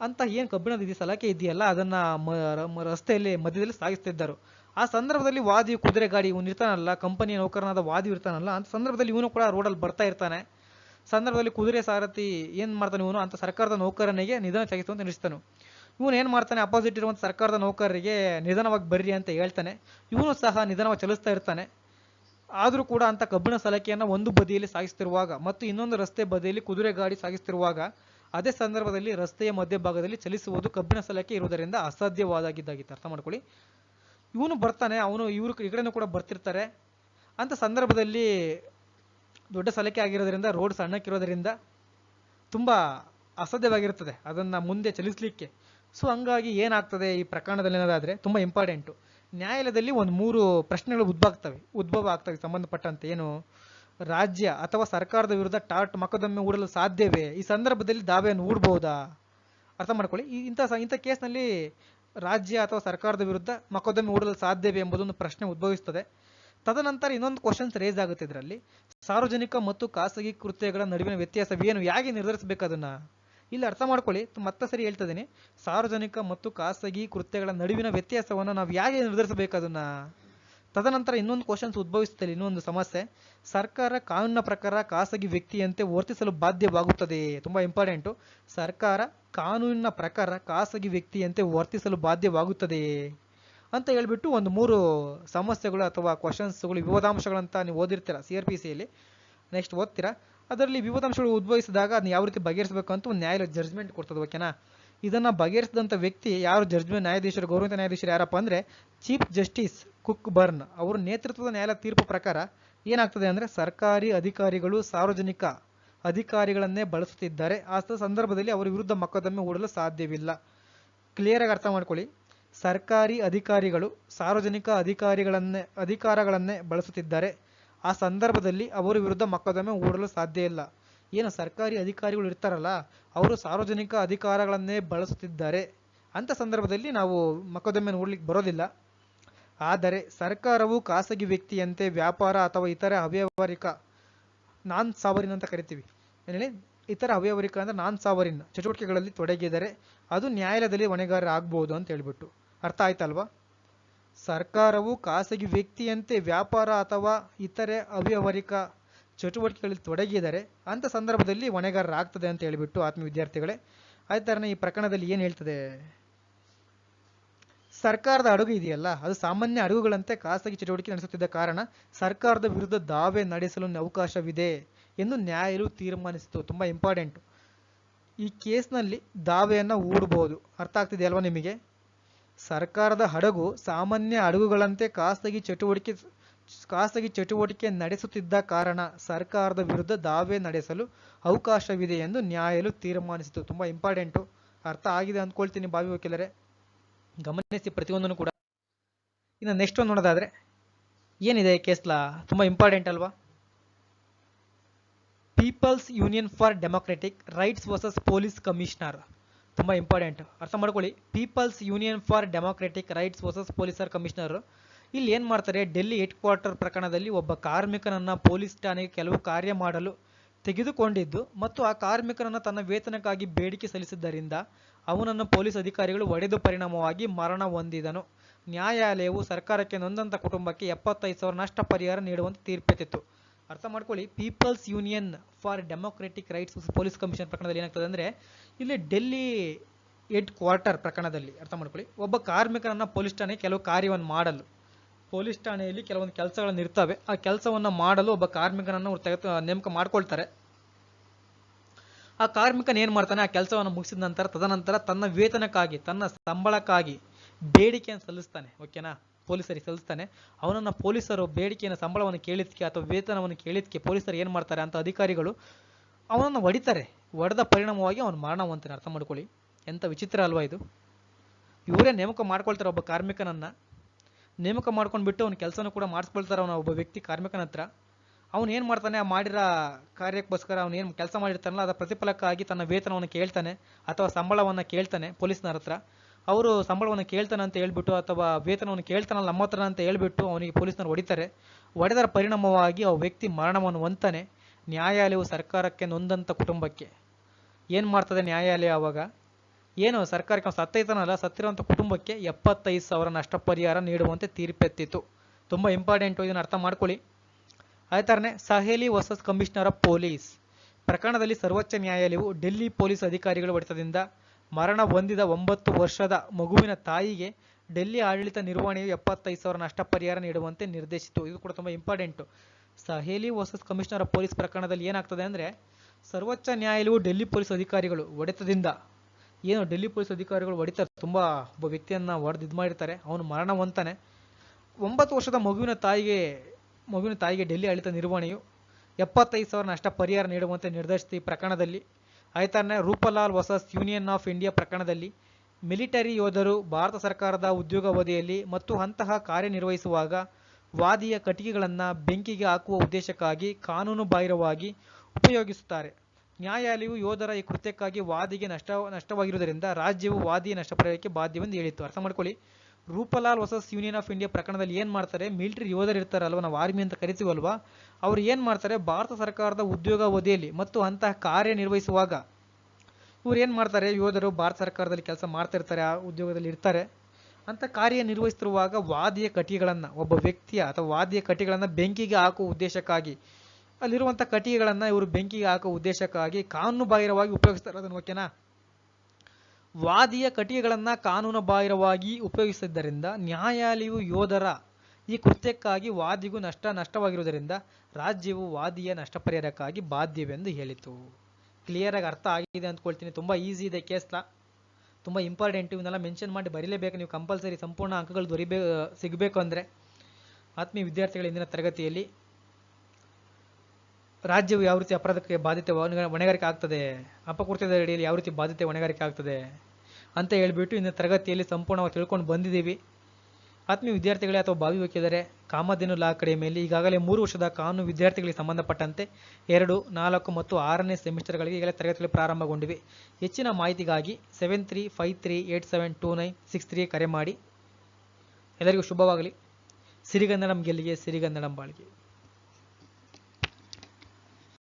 ಅಂತ ಏನು ಕಬ್ಬಿಣದ ಇದೆ ಸಲಾಕೆ ಇದೆಯಲ್ಲ, ಅದನ್ನ ರಸ್ತೆಯಲ್ಲಿ ಮಧ್ಯದಲ್ಲಿ ಸಾಗಿಸ್ತಿದ್ದರು ಆ ಸಂದರ್ಭದಲ್ಲಿ ವಾದಿ ಕುದುರೆ ಗಾಡಿ ಇವನು ಇರ್ತಾನಲ್ಲ, ಕಂಪನಿಯ ನೌಕರನಾದ ವಾದಿ ಇರ್ತಾನಲ್ಲ, ಅಂತ ಸಂದರ್ಭದಲ್ಲಿ ಇವನು ಕೂಡ ರೋಡಲ್ಲಿ ಬರ್ತಾ ಇರ್ತಾನೆ. ಸಂದರ್ಭದಲ್ಲಿ ಕುದುರೆ ಸಾರಥಿ ಏನು ಮಾಡ್ತಾನೆ ಇವನು ಅಂತ ಸರ್ಕಾರದ ನೌಕರನಿಗೆ ನಿಧಾನ ಅಂತ ನಿಲ್ಲಿಸ್ತಾನು. ಇವನು ಏನು ಮಾಡ್ತಾನೆ ಅಪೋಸಿಟ್ ಇರುವಂತ ಸರ್ಕಾರದ ನೌಕರರಿಗೆ ನಿಧಾನವಾಗಿ ಬರ್ರಿ ಅಂತ ಹೇಳ್ತಾನೆ. ಇವನು ಸಹ ನಿಧಾನವಾಗಿ ಚಲಿಸ್ತಾ ಇರ್ತಾನೆ. ಆದರೂ ಕೂಡ ಅಂತ ಕಬ್ಬಿಣ ಸಲಕೆಯನ್ನು ಒಂದು ಬದಿಯಲ್ಲಿ ಸಾಗಿಸ್ತಿರುವಾಗ ಮತ್ತು ಇನ್ನೊಂದು ರಸ್ತೆ ಬದಿಯಲ್ಲಿ ಕುದುರೆ ಗಾಡಿ ಸಾಗಿಸ್ತಿರುವಾಗ ಅದೇ ಸಂದರ್ಭದಲ್ಲಿ ರಸ್ತೆಯ ಮಧ್ಯಭಾಗದಲ್ಲಿ ಚಲಿಸುವುದು ಕಬ್ಬಿಣ ಸಲಕೆ ಇರುವುದರಿಂದ ಅಸಾಧ್ಯವಾದಾಗಿದ್ದಾಗಿತ್ತು. ಅರ್ಥ ಮಾಡ್ಕೊಳ್ಳಿ. ಇವನು ಬರ್ತಾನೆ, ಅವನು ಇವರು ಈ ಕಡೆನೂ ಕೂಡ ಬರ್ತಿರ್ತಾರೆ. ಅಂತ ಸಂದರ್ಭದಲ್ಲಿ ದೊಡ್ಡ ಸಲಕೆ ಆಗಿರೋದ್ರಿಂದ, ರೋಡ್ ಸಣ್ಣಕ್ಕಿರೋದ್ರಿಂದ ತುಂಬ ಅಸಾಧ್ಯವಾಗಿರ್ತದೆ ಅದನ್ನ ಮುಂದೆ ಚಲಿಸಲಿಕ್ಕೆ. ಸೊ ಹಂಗಾಗಿ ಏನಾಗ್ತದೆ ಈ ಪ್ರಕರಣದಲ್ಲಿ ಏನಾದ್ರೆ ತುಂಬ ಇಂಪಾರ್ಟೆಂಟು ನ್ಯಾಯಾಲಯದಲ್ಲಿ ಒಂದು ಮೂರು ಪ್ರಶ್ನೆಗಳು ಉದ್ಭವ ಆಗ್ತವೆ. ಉದ್ಭವ ಆಗ್ತವೆ, ಸಂಬಂಧಪಟ್ಟಂತೆ ಏನು ರಾಜ್ಯ ಅಥವಾ ಸರ್ಕಾರದ ವಿರುದ್ಧ ಟಾಟ್ ಮೊಕದ್ದಮೆ ಹೂಡಲು ಸಾಧ್ಯವೇ? ಈ ಸಂದರ್ಭದಲ್ಲಿ ದಾವೆಯನ್ನು ಹೂಡಬಹುದಾ? ಅರ್ಥ ಮಾಡ್ಕೊಳ್ಳಿ. ಈ ಇಂಥ ಇಂಥ ಕೇಸ್ನಲ್ಲಿ ರಾಜ್ಯ ಅಥವಾ ಸರ್ಕಾರದ ವಿರುದ್ಧ ಮೊಕದ್ದಮೆ ಹೂಡಲು ಸಾಧ್ಯವೇ ಎಂಬುದೊಂದು ಪ್ರಶ್ನೆ ಉದ್ಭವಿಸ್ತದೆ ತದನಂತರ ಇನ್ನೊಂದು ಕ್ವಶನ್ಸ್ ರೇಸ್ ಆಗುತ್ತೆ ಇದರಲ್ಲಿ. ಸಾರ್ವಜನಿಕ ಮತ್ತು ಖಾಸಗಿ ಕೃತ್ಯಗಳ ನಡುವಿನ ವ್ಯತ್ಯಾಸವೇನು? ಹೇಗೆ ನಿರ್ಧರಿಸಬೇಕು ಅದನ್ನು? ಇಲ್ಲಿ, ಅರ್ಥ ಮಾಡ್ಕೊಳ್ಳಿ. ಮತ್ತೆ ಸರಿ ಹೇಳ್ತಾ ಸಾರ್ವಜನಿಕ ಮತ್ತು ಖಾಸಗಿ ಕೃತ್ಯಗಳ ನಡುವಿನ ವ್ಯತ್ಯಾಸವನ್ನು ನಾವು ಹೇಗೆ ನಿರ್ಧರಿಸಬೇಕು ಅದನ್ನ? ತದನಂತರ ಇನ್ನೊಂದು ಕ್ವಶನ್ಸ್ ಉದ್ಭವಿಸುತ್ತೆ ಇನ್ನೊಂದು ಸಮಸ್ಯೆ. ಸರ್ಕಾರ ಕಾನೂನಿನ ಪ್ರಕಾರ ಖಾಸಗಿ ವ್ಯಕ್ತಿಯಂತೆ ವರ್ತಿಸಲು ಬಾಧ್ಯವಾಗುತ್ತದೆ. ತುಂಬಾ ಇಂಪಾರ್ಟೆಂಟು ಸರ್ಕಾರ ಕಾನೂನಿನ ಪ್ರಕಾರ ಖಾಸಗಿ ವ್ಯಕ್ತಿಯಂತೆ ವರ್ತಿಸಲು ಬಾಧ್ಯವಾಗುತ್ತದೆಯೇ ಅಂತ ಹೇಳ್ಬಿಟ್ಟು ಒಂದು ಮೂರು ಸಮಸ್ಯೆಗಳು ಅಥವಾ ಕ್ವಶನ್ಸ್ಗಳು ವಿವಾದಾಂಶಗಳಂತ ನೀವು ಓದಿರ್ತೀರ ಸಿ ಆರ್ ಪಿ ನೆಕ್ಸ್ಟ್ ಓದ್ತೀರಾ. ಅದರಲ್ಲಿ ವಿವಾದಾಂಶಗಳು ಉದ್ಭವಿಸಿದಾಗ ಅದನ್ನ ಯಾವ ರೀತಿ ಬಗೆಹರಿಸಬೇಕು ಅಂತ ಒಂದು ನ್ಯಾಯಾಲಯ ಜಡ್ಜ್ಮೆಂಟ್ ಕೊಡ್ತದೆ ಓಕೆನಾ ಇದನ್ನ ಬಗೆಹರಿಸಿದಂಥ ವ್ಯಕ್ತಿ ಯಾರು? ಜಡ್ಜ್ಮೆಂಟ್ ನ್ಯಾಯಾಧೀಶರು ಗೌರವಿತ ನ್ಯಾಯಾಧೀಶರು ಯಾರಪ್ಪ ಅಂದ್ರೆ ಚೀಫ್ ಜಸ್ಟಿಸ್ ಕುಕ್ ಬರ್ನ್. ಅವರ ನೇತೃತ್ವದ ನ್ಯಾಯಾಲಯ ತೀರ್ಪು ಪ್ರಕಾರ ಏನಾಗ್ತದೆ ಅಂದ್ರೆ ಸರ್ಕಾರಿ ಅಧಿಕಾರಿಗಳು ಸಾರ್ವಜನಿಕ ಅಧಿಕಾರಿಗಳನ್ನೇ ಬಳಸುತ್ತಿದ್ದಾರೆ. ಆ ಸಂದರ್ಭದಲ್ಲಿ ಅವರ ವಿರುದ್ಧ ಮೊಕದ್ದಮೆ ಹೂಡಲು ಸಾಧ್ಯವಿಲ್ಲ. ಕ್ಲಿಯರ್ ಆಗಿ ಅರ್ಥ ಮಾಡ್ಕೊಳ್ಳಿ. ಸರ್ಕಾರಿ ಅಧಿಕಾರಿಗಳು ಸಾರ್ವಜನಿಕ ಅಧಿಕಾರಿಗಳನ್ನೇ, ಅಧಿಕಾರಗಳನ್ನೇ ಬಳಸುತ್ತಿದ್ದಾರೆ. ಆ ಸಂದರ್ಭದಲ್ಲಿ ಅವರ ವಿರುದ್ಧ ಮೊಕದ್ದಮೆ ಹೂಡಲು ಸಾಧ್ಯ ಇಲ್ಲ. ಏನು ಸರ್ಕಾರಿ ಅಧಿಕಾರಿಗಳು ಇರ್ತಾರಲ್ಲ, ಅವರು ಸಾರ್ವಜನಿಕ ಅಧಿಕಾರಗಳನ್ನೇ ಬಳಸುತ್ತಿದ್ದಾರೆ. ಅಂಥ ಸಂದರ್ಭದಲ್ಲಿ ನಾವು ಮೊಕದ್ದಮೆ ಹೂಡ್ಲಿಕ್ಕೆ ಬರೋದಿಲ್ಲ. ಆದರೆ ಸರ್ಕಾರವು ಖಾಸಗಿ ವ್ಯಕ್ತಿಯಂತೆ ವ್ಯಾಪಾರ ಅಥವಾ ಇತರ ಅವ್ಯವಹಾರಿಕ, ನಾನ್ ಸಾವರಿನ್ ಅಂತ ಕರಿತೀವಿ. ಏನೇಳಿ ಇತರ ಅವ್ಯವಹಾರಿಕ ಅಂದ್ರೆ ನಾನ್ ಸಾವರಿನ್ ಚಟುವಟಿಕೆಗಳಲ್ಲಿ ತೊಡಗಿದರೆ ಅದು ನ್ಯಾಯಾಲಯದಲ್ಲಿ ಹೊಣೆಗಾರ ಆಗ್ಬೋದು ಅಂತ ಹೇಳ್ಬಿಟ್ಟು. ಅರ್ಥ ಆಯ್ತಲ್ವಾ? ಸರ್ಕಾರವು ಖಾಸಗಿ ವ್ಯಕ್ತಿಯಂತೆ ವ್ಯಾಪಾರ ಅಥವಾ ಇತರೆ ಅವ್ಯವಹಾರಿಕ ಚಟುವಟಿಕೆಗಳಲ್ಲಿ ತೊಡಗಿದರೆ ಅಂಥ ಸಂದರ್ಭದಲ್ಲಿ ಹೊಣೆಗಾರರಾಗ್ತದೆ ಅಂತ ಹೇಳಿಬಿಟ್ಟು ಆತ್ಮ ವಿದ್ಯಾರ್ಥಿಗಳೇ. ಆಯ್ತಾರನ ಈ ಪ್ರಕರಣದಲ್ಲಿ ಏನು ಹೇಳ್ತದೆ? ಸರ್ಕಾರದ ಅಡುಗೆ ಇದೆಯಲ್ಲ, ಅದು ಸಾಮಾನ್ಯ ಹಡಗುಗಳಂತೆ ಖಾಸಗಿ ಚಟುವಟಿಕೆ ನಡೆಸುತ್ತಿದ್ದ ಕಾರಣ ಸರ್ಕಾರದ ವಿರುದ್ಧ ದಾವೆ ನಡೆಸಲು ಅವಕಾಶವಿದೆ ಎಂದು ನ್ಯಾಯಾಲಯ ತೀರ್ಮಾನಿಸಿತು. ತುಂಬ ಇಂಪಾರ್ಟೆಂಟ್ ಈ ಕೇಸ್ನಲ್ಲಿ ದಾವೆಯನ್ನು ಹೂಡಬಹುದು. ಅರ್ಥ ಆಗ್ತಿದೆ ಅಲ್ವಾ ನಿಮಗೆ? ಸರ್ಕಾರದ ಹಡಗು ಸಾಮಾನ್ಯ ಹಡಗುಗಳಂತೆ ಖಾಸಗಿ ಚಟುವಟಿಕೆ ಖಾಸಗಿ ಚಟುವಟಿಕೆ ನಡೆಸುತ್ತಿದ್ದ ಕಾರಣ ಸರ್ಕಾರದ ವಿರುದ್ಧ ದಾವೆ ನಡೆಸಲು ಅವಕಾಶವಿದೆ ಎಂದು ನ್ಯಾಯಾಲಯ ತೀರ್ಮಾನಿಸಿತು. ತುಂಬಾ ಇಂಪಾರ್ಟೆಂಟು ಅರ್ಥ ಆಗಿದೆ ಅಂದ್ಕೊಳ್ತೀನಿ ಬಾವಿ ವಕೀಲರೇ. ಗಮನಿಸಿ ಪ್ರತಿಯೊಂದನ್ನು ಕೂಡ. ಇನ್ನು ನೆಕ್ಸ್ಟ್ ಒಂದು ನೋಡೋದಾದರೆ, ಏನಿದೆ ಕೇಸ್ಲಾ ತುಂಬ ಇಂಪಾರ್ಟೆಂಟ್ ಅಲ್ವಾ? Peoples union for democratic rights versus police commissioner ತುಂಬ ಇಂಪಾರ್ಟೆಂಟ್ ಅರ್ಥ ಮಾಡ್ಕೊಳ್ಳಿ. Peoples union for democratic rights versus ಪೊಲೀಸರ್ commissioner ಇಲ್ಲಿ ಏನು ಮಾಡ್ತಾರೆ, ಡೆಲ್ಲಿ ಹೆಡ್ ಕ್ವಾರ್ಟರ್ ಪ್ರಕರಣದಲ್ಲಿ ಒಬ್ಬ ಕಾರ್ಮಿಕನನ್ನು ಪೊಲೀಸ್ ಠಾಣೆಗೆ ಕೆಲವು ಕಾರ್ಯ ಮಾಡಲು ತೆಗೆದುಕೊಂಡಿದ್ದು ಮತ್ತು ಆ ಕಾರ್ಮಿಕನನ್ನು ತನ್ನ ವೇತನಕ್ಕಾಗಿ ಬೇಡಿಕೆ ಸಲ್ಲಿಸಿದ್ದರಿಂದ ಅವನನ್ನು ಪೊಲೀಸ್ ಅಧಿಕಾರಿಗಳು ಒಡೆದು ಪರಿಣಾಮವಾಗಿ ಮರಣ ಹೊಂದಿದನು. ನ್ಯಾಯಾಲಯವು ಸರ್ಕಾರಕ್ಕೆ ನೊಂದಂತ ಕುಟುಂಬಕ್ಕೆ ಎಪ್ಪತ್ತೈದು ಸಾವಿರ ನಷ್ಟ ಪರಿಹಾರ ನೀಡುವಂತೆ ತೀರ್ಪೆತ್ತಿತ್ತು ಅರ್ಥ ಮಾಡ್ಕೊಳ್ಳಿ, peoples union for democratic rights police commission ಪ್ರಕರಣದಲ್ಲಿ ಏನಾಗ್ತದೆ ಅಂದರೆ, ಇಲ್ಲಿ ಡೆಲ್ಲಿ ಹೆಡ್ ಕ್ವಾರ್ಟರ್ ಪ್ರಕರಣದಲ್ಲಿ ಅರ್ಥ ಮಾಡ್ಕೊಳ್ಳಿ, ಒಬ್ಬ ಕಾರ್ಮಿಕರನ್ನು ಪೊಲೀಸ್ ಠಾಣೆ ಕೆಲವು ಕಾರ್ಯವನ್ನು ಮಾಡಲು ಪೊಲೀಸ್ ಠಾಣೆಯಲ್ಲಿ ಕೆಲವೊಂದು ಕೆಲಸಗಳನ್ನು ಇರ್ತವೆ. ಆ ಕೆಲಸವನ್ನು ಮಾಡಲು ಒಬ್ಬ ಕಾರ್ಮಿಕನನ್ನು ಅವ್ರು ತೆಗೆದು ನೇಮಕ ಮಾಡ್ಕೊಳ್ತಾರೆ. ಆ ಕಾರ್ಮಿಕನ ಏನು ಮಾಡ್ತಾನೆ? ಆ ಕೆಲಸವನ್ನು ಮುಗಿಸಿದ ನಂತರ, ತದನಂತರ ತನ್ನ ವೇತನಕ್ಕಾಗಿ, ತನ್ನ ಸಂಬಳಕ್ಕಾಗಿ ಬೇಡಿಕೆಯನ್ನು ಸಲ್ಲಿಸ್ತಾನೆ. ಓಕೆನಾ ಪೊಲೀಸರಿಗೆ ಸಲ್ಲಿಸ್ತಾನೆ. ಅವನನ್ನು ಪೊಲೀಸರು ಬೇಡಿಕೆಯನ್ನು, ಸಂಬಳವನ್ನು ಕೇಳಿದ್ಕೆ ಅಥವಾ ವೇತನವನ್ನು ಕೇಳಿದ್ಕೆ ಪೊಲೀಸರು ಏನು ಮಾಡ್ತಾರೆ ಅಂತ ಅಧಿಕಾರಿಗಳು ಅವನನ್ನು ಹೊಡಿತಾರೆ. ಹೊಡೆದ ಪರಿಣಾಮವಾಗಿ ಅವನು ಮರಣ ಹೊಂತಾನೆ ಅರ್ಥ ಮಾಡ್ಕೊಳ್ಳಿ. ಎಂಥ ವಿಚಿತ್ರ ಅಲ್ವಾ ಇದು? ಇವರೇ ನೇಮಕ ಮಾಡ್ಕೊಳ್ತಾರೆ ಒಬ್ಬ ಕಾರ್ಮಿಕನನ್ನು. ನೇಮಕ ಮಾಡ್ಕೊಂಡ್ಬಿಟ್ಟು ಅವ್ನ ಕೆಲಸನೂ ಕೂಡ ಮಾಡಿಸ್ಕೊಳ್ತಾರೆ ಅವನ ಒಬ್ಬ ವ್ಯಕ್ತಿ ಕಾರ್ಮಿಕನ ಹತ್ರ. ಅವನು ಏನು ಮಾಡ್ತಾನೆ, ಆ ಮಾಡಿರೋ ಕಾರ್ಯಕ್ಕೋಸ್ಕರ ಅವನು ಏನು ಕೆಲಸ ಮಾಡಿರ್ತಾನಲ್ಲ ಅದರ ಪ್ರತಿಫಲಕ್ಕಾಗಿ ತನ್ನ ವೇತನವನ್ನು ಕೇಳ್ತಾನೆ ಅಥವಾ ಸಂಬಳವನ್ನು ಕೇಳ್ತಾನೆ ಪೊಲೀಸ್ನವ್ರ ಹತ್ರ. ಅವರು ಸಂಬಳವನ್ನು ಕೇಳ್ತಾನೆ ಅಂತ ಹೇಳ್ಬಿಟ್ಟು ಅಥವಾ ವೇತನವನ್ನು ಕೇಳ್ತಾನಲ್ಲ ನಮ್ಮ ಹತ್ರ ಅಂತ ಹೇಳ್ಬಿಟ್ಟು ಅವನಿಗೆ ಪೊಲೀಸ್ನವ್ರು ಹೊಡಿತಾರೆ. ಹೊಡೆದರ ಪರಿಣಾಮವಾಗಿ ಆ ವ್ಯಕ್ತಿ ಮರಣವನ್ನು ಹೊಂತಾನೆ ನ್ಯಾಯಾಲಯವು ಸರ್ಕಾರಕ್ಕೆ ನೊಂದಂಥ ಕುಟುಂಬಕ್ಕೆ. ಏನು ಮಾಡ್ತದೆ ನ್ಯಾಯಾಲಯ ಅವಾಗ? ಏನು ಅವ್ನು ಸತ್ತೈತನಲ್ಲ, ಸತ್ತಿರುವಂಥ ಕುಟುಂಬಕ್ಕೆ ಎಪ್ಪತ್ತೈದು ಸಾವಿರ ನಷ್ಟ ಪರಿಹಾರ ನೀಡುವಂತೆ ತೀರ್ಪೆತ್ತಿತ್ತು. ತುಂಬ ಇಂಪಾರ್ಟೆಂಟು ಇದನ್ನು ಅರ್ಥ ಮಾಡ್ಕೊಳ್ಳಿ. ಅದೇ ಥರನೇ Saheli versus commissioner of police ಪ್ರಕರಣದಲ್ಲಿ ಸರ್ವೋಚ್ಚ ನ್ಯಾಯಾಲಯವು ಡೆಲ್ಲಿ ಪೊಲೀಸ್ ಅಧಿಕಾರಿಗಳ ಹೊಡೆತದಿಂದ ಮರಣ ಹೊಂದಿದ ಒಂಬತ್ತು ವರ್ಷದ ಮಗುವಿನ ತಾಯಿಗೆ ಡೆಲ್ಲಿ ಆಡಳಿತ ನಿರ್ವಹಣೆಯು ಎಪ್ಪತ್ತೈದು ಸಾವಿರ ನಷ್ಟ ಪರಿಹಾರ ನೀಡುವಂತೆ ನಿರ್ದೇಶಿತು ಇದು ಕೂಡ ತುಂಬ important Saheli versus commissioner of police ಪ್ರಕರಣದಲ್ಲಿ ಏನಾಗ್ತದೆ ಅಂದರೆ ಸರ್ವೋಚ್ಚ ನ್ಯಾಯಾಲಯವು ಡೆಲ್ಲಿ ಪೊಲೀಸ್ ಅಧಿಕಾರಿಗಳು ಹೊಡೆತದಿಂದ ಏನು ಡೆಲ್ಲಿ ಪೊಲೀಸ್ ಅಧಿಕಾರಿಗಳು ಹೊಡಿತಾರೆ ತುಂಬ ಒಬ್ಬ ವ್ಯಕ್ತಿಯನ್ನು ಹೊಡೆದು ಇದು ಮಾಡಿರ್ತಾರೆ. ಅವನು ಮರಣ ಹೊಂತಾನೆ ಒಂಬತ್ತು ವರ್ಷದ ಮಗುವಿನ ತಾಯಿಗೆ ಮಗುವಿನ ತಾಯಿಗೆ ಡೆಲ್ಲಿ ಆಡಳಿತ ನಿರ್ವಹಣೆಯು ಎಪ್ಪತ್ತೈದು ಸಾವಿರ ನಷ್ಟ ಪರಿಹಾರ ನೀಡುವಂತೆ ನಿರ್ದೇಶಿಸಿದ ಪ್ರಕರಣದಲ್ಲಿ. ಆಯ್ತಾನೆ Rooplal versus union of India ಪ್ರಕರಣದಲ್ಲಿ ಮಿಲಿಟರಿ ಯೋಧರು ಭಾರತ ಸರ್ಕಾರದ ಉದ್ಯೋಗಾವಧಿಯಲ್ಲಿ ಮತ್ತು ಅಂತಹ ಕಾರ್ಯನಿರ್ವಹಿಸುವಾಗ ವಾದಿಯ ಕಟ್ಟಿಗೆಗಳನ್ನು ಬೆಂಕಿಗೆ ಹಾಕುವ ಉದ್ದೇಶಕ್ಕಾಗಿ ಕಾನೂನುಬಾಹಿರವಾಗಿ ಉಪಯೋಗಿಸುತ್ತಾರೆ. ನ್ಯಾಯಾಲಯವು ಯೋಧರ ಈ ಕೃತ್ಯಕ್ಕಾಗಿ ವಾದಿಗೆ ನಷ್ಟ, ನಷ್ಟವಾಗಿರುವುದರಿಂದ ರಾಜ್ಯವು ವಾದಿಯ ನಷ್ಟ ಬಾಧ್ಯವೆಂದು ಹೇಳಿತ್ತು. ಅರ್ಥ ಮಾಡ್ಕೊಳ್ಳಿ. Rooplal versus union of India ಪ್ರಕರಣದಲ್ಲಿ ಏನು ಮಾಡ್ತಾರೆ? ಮಿಲಿಟರಿ ಯೋಧರು ಇರ್ತಾರಲ್ವ, ನಾವು ಆರ್ಮಿ ಅಂತ ಕರಿತೀವಲ್ವಾ? ಅವ್ರು ಏನು ಮಾಡ್ತಾರೆ? ಭಾರತ ಸರ್ಕಾರದ ಉದ್ಯೋಗಾವಧಿಯಲ್ಲಿ ಮತ್ತು ಅಂತಹ ಕಾರ್ಯನಿರ್ವಹಿಸುವಾಗ ಇವ್ರು ಏನು ಮಾಡ್ತಾರೆ? ಯೋಧರು ಭಾರತ ಸರ್ಕಾರದಲ್ಲಿ ಕೆಲಸ ಮಾಡ್ತಾ ಇರ್ತಾರೆ, ಆ ಉದ್ಯೋಗದಲ್ಲಿ ಇರ್ತಾರೆ. ಅಂತ ಕಾರ್ಯನಿರ್ವಹಿಸ್ತಿರುವಾಗ ವಾದಿಯ ಕಟಿಗಳನ್ನು, ಒಬ್ಬ ವ್ಯಕ್ತಿಯ ಅಥವಾ ವಾದಿಯ ಕಟಿಗಳನ್ನು ಬೆಂಕಿಗೆ ಹಾಕುವ ಉದ್ದೇಶಕ್ಕಾಗಿ ಅಲ್ಲಿರುವಂಥ ಕಟ್ಟಿಗೆಗಳನ್ನು ಇವರು ಬೆಂಕಿಗೆ ಹಾಕೋ ಉದ್ದೇಶಕ್ಕಾಗಿ ಕಾನೂನು ಬಾಹಿರವಾಗಿ ಉಪಯೋಗಿಸ್ತಾರೆ ಅದನ್ನು ಓಕೆನಾ? ವಾದಿಯ ಕಟ್ಟಿಗೆಗಳನ್ನು ಕಾನೂನು ಬಾಹಿರವಾಗಿ ಉಪಯೋಗಿಸಿದ್ದರಿಂದ ನ್ಯಾಯಾಲಯವು ಯೋಧರ ಈ ಕೃತ್ಯಕ್ಕಾಗಿ ವಾದಿಗೂ ನಷ್ಟ ನಷ್ಟವಾಗಿರುವುದರಿಂದ ರಾಜ್ಯವು ವಾದಿಯ ನಷ್ಟ ಪರಿಹಾರಕ್ಕಾಗಿ ಬಾಧ್ಯವೆಂದು ಹೇಳಿತು. ಕ್ಲಿಯರಾಗಿ ಅರ್ಥ ಆಗಿದೆ ಅಂದ್ಕೊಳ್ತೀನಿ. ತುಂಬ ಈಸಿ ಇದೆ ಕೇಸ್ಲ ತುಂಬ ಇಂಪಾರ್ಟೆಂಟ್ ಇವನ್ನೆಲ್ಲ ಮೆನ್ಷನ್ ಮಾಡಿ ಬರೀಲೇಬೇಕು. ನೀವು ಕಂಪಲ್ಸರಿ ಸಂಪೂರ್ಣ ಅಂಕಗಳು ದೊರಿಬೇ ಸಿಗಬೇಕು ಅಂದರೆ. ಆತ್ಮೀಯ ವಿದ್ಯಾರ್ಥಿಗಳ ಇಂದಿನ ತರಗತಿಯಲ್ಲಿ ರಾಜ್ಯವು ಯಾವ ರೀತಿ ಅಪರಾಧಕ್ಕೆ ಹೊಣೆ- ಹೊಣೆಗಾರಿಕೆ ಆಗ್ತದೆ? ಅಪಕೃತ್ಯದ ಅಡಿಯಲ್ಲಿ ಯಾವ ರೀತಿ ಬಾಧಿತ ಹೊಣೆಗಾರಿಕೆ ಆಗ್ತದೆ? ಅಂತ ಹೇಳಿಬಿಟ್ಟು ಇನ್ನು ತರಗತಿಯಲ್ಲಿ ಸಂಪೂರ್ಣವಾಗಿ ತಿಳ್ಕೊಂಡು ಬಂದಿದ್ದೀವಿ. ಆತ್ಮೀಯ ವಿದ್ಯಾರ್ಥಿಗಳೇ ಅಥವಾ ಭಾವಿ ವಕೀಲರೇ, ಕಾಮಧೇನು ಲಾ ಅಕಾಡೆಮಿಯಲ್ಲಿ ಈಗಾಗಲೇ ಮೂರು ವರ್ಷದ ಕಾನೂನು ವಿದ್ಯಾರ್ಥಿಗಳಿಗೆ ಸಂಬಂಧಪಟ್ಟಂತೆ ಎರಡು, ನಾಲ್ಕು ಮತ್ತು ಆರನೇ ಸೆಮಿಸ್ಟರ್ಗಳಿಗೆ ಈಗಾಗಲೇ ತರಗತಿಗಳು ಪ್ರಾರಂಭಗೊಂಡಿವೆ. ಹೆಚ್ಚಿನ ಮಾಹಿತಿಗಾಗಿ seven three five three eight seven two nine six three ಕರೆ ಮಾಡಿ. ಎಲ್ಲರಿಗೂ ಶುಭವಾಗಲಿ. ಸಿರಿಗನ್ನಡಂ ಗೆಲ್ಲಿಗೆ, ಸಿರಿಗನ್ನಡಂ ಬಾಳಿಗೆ.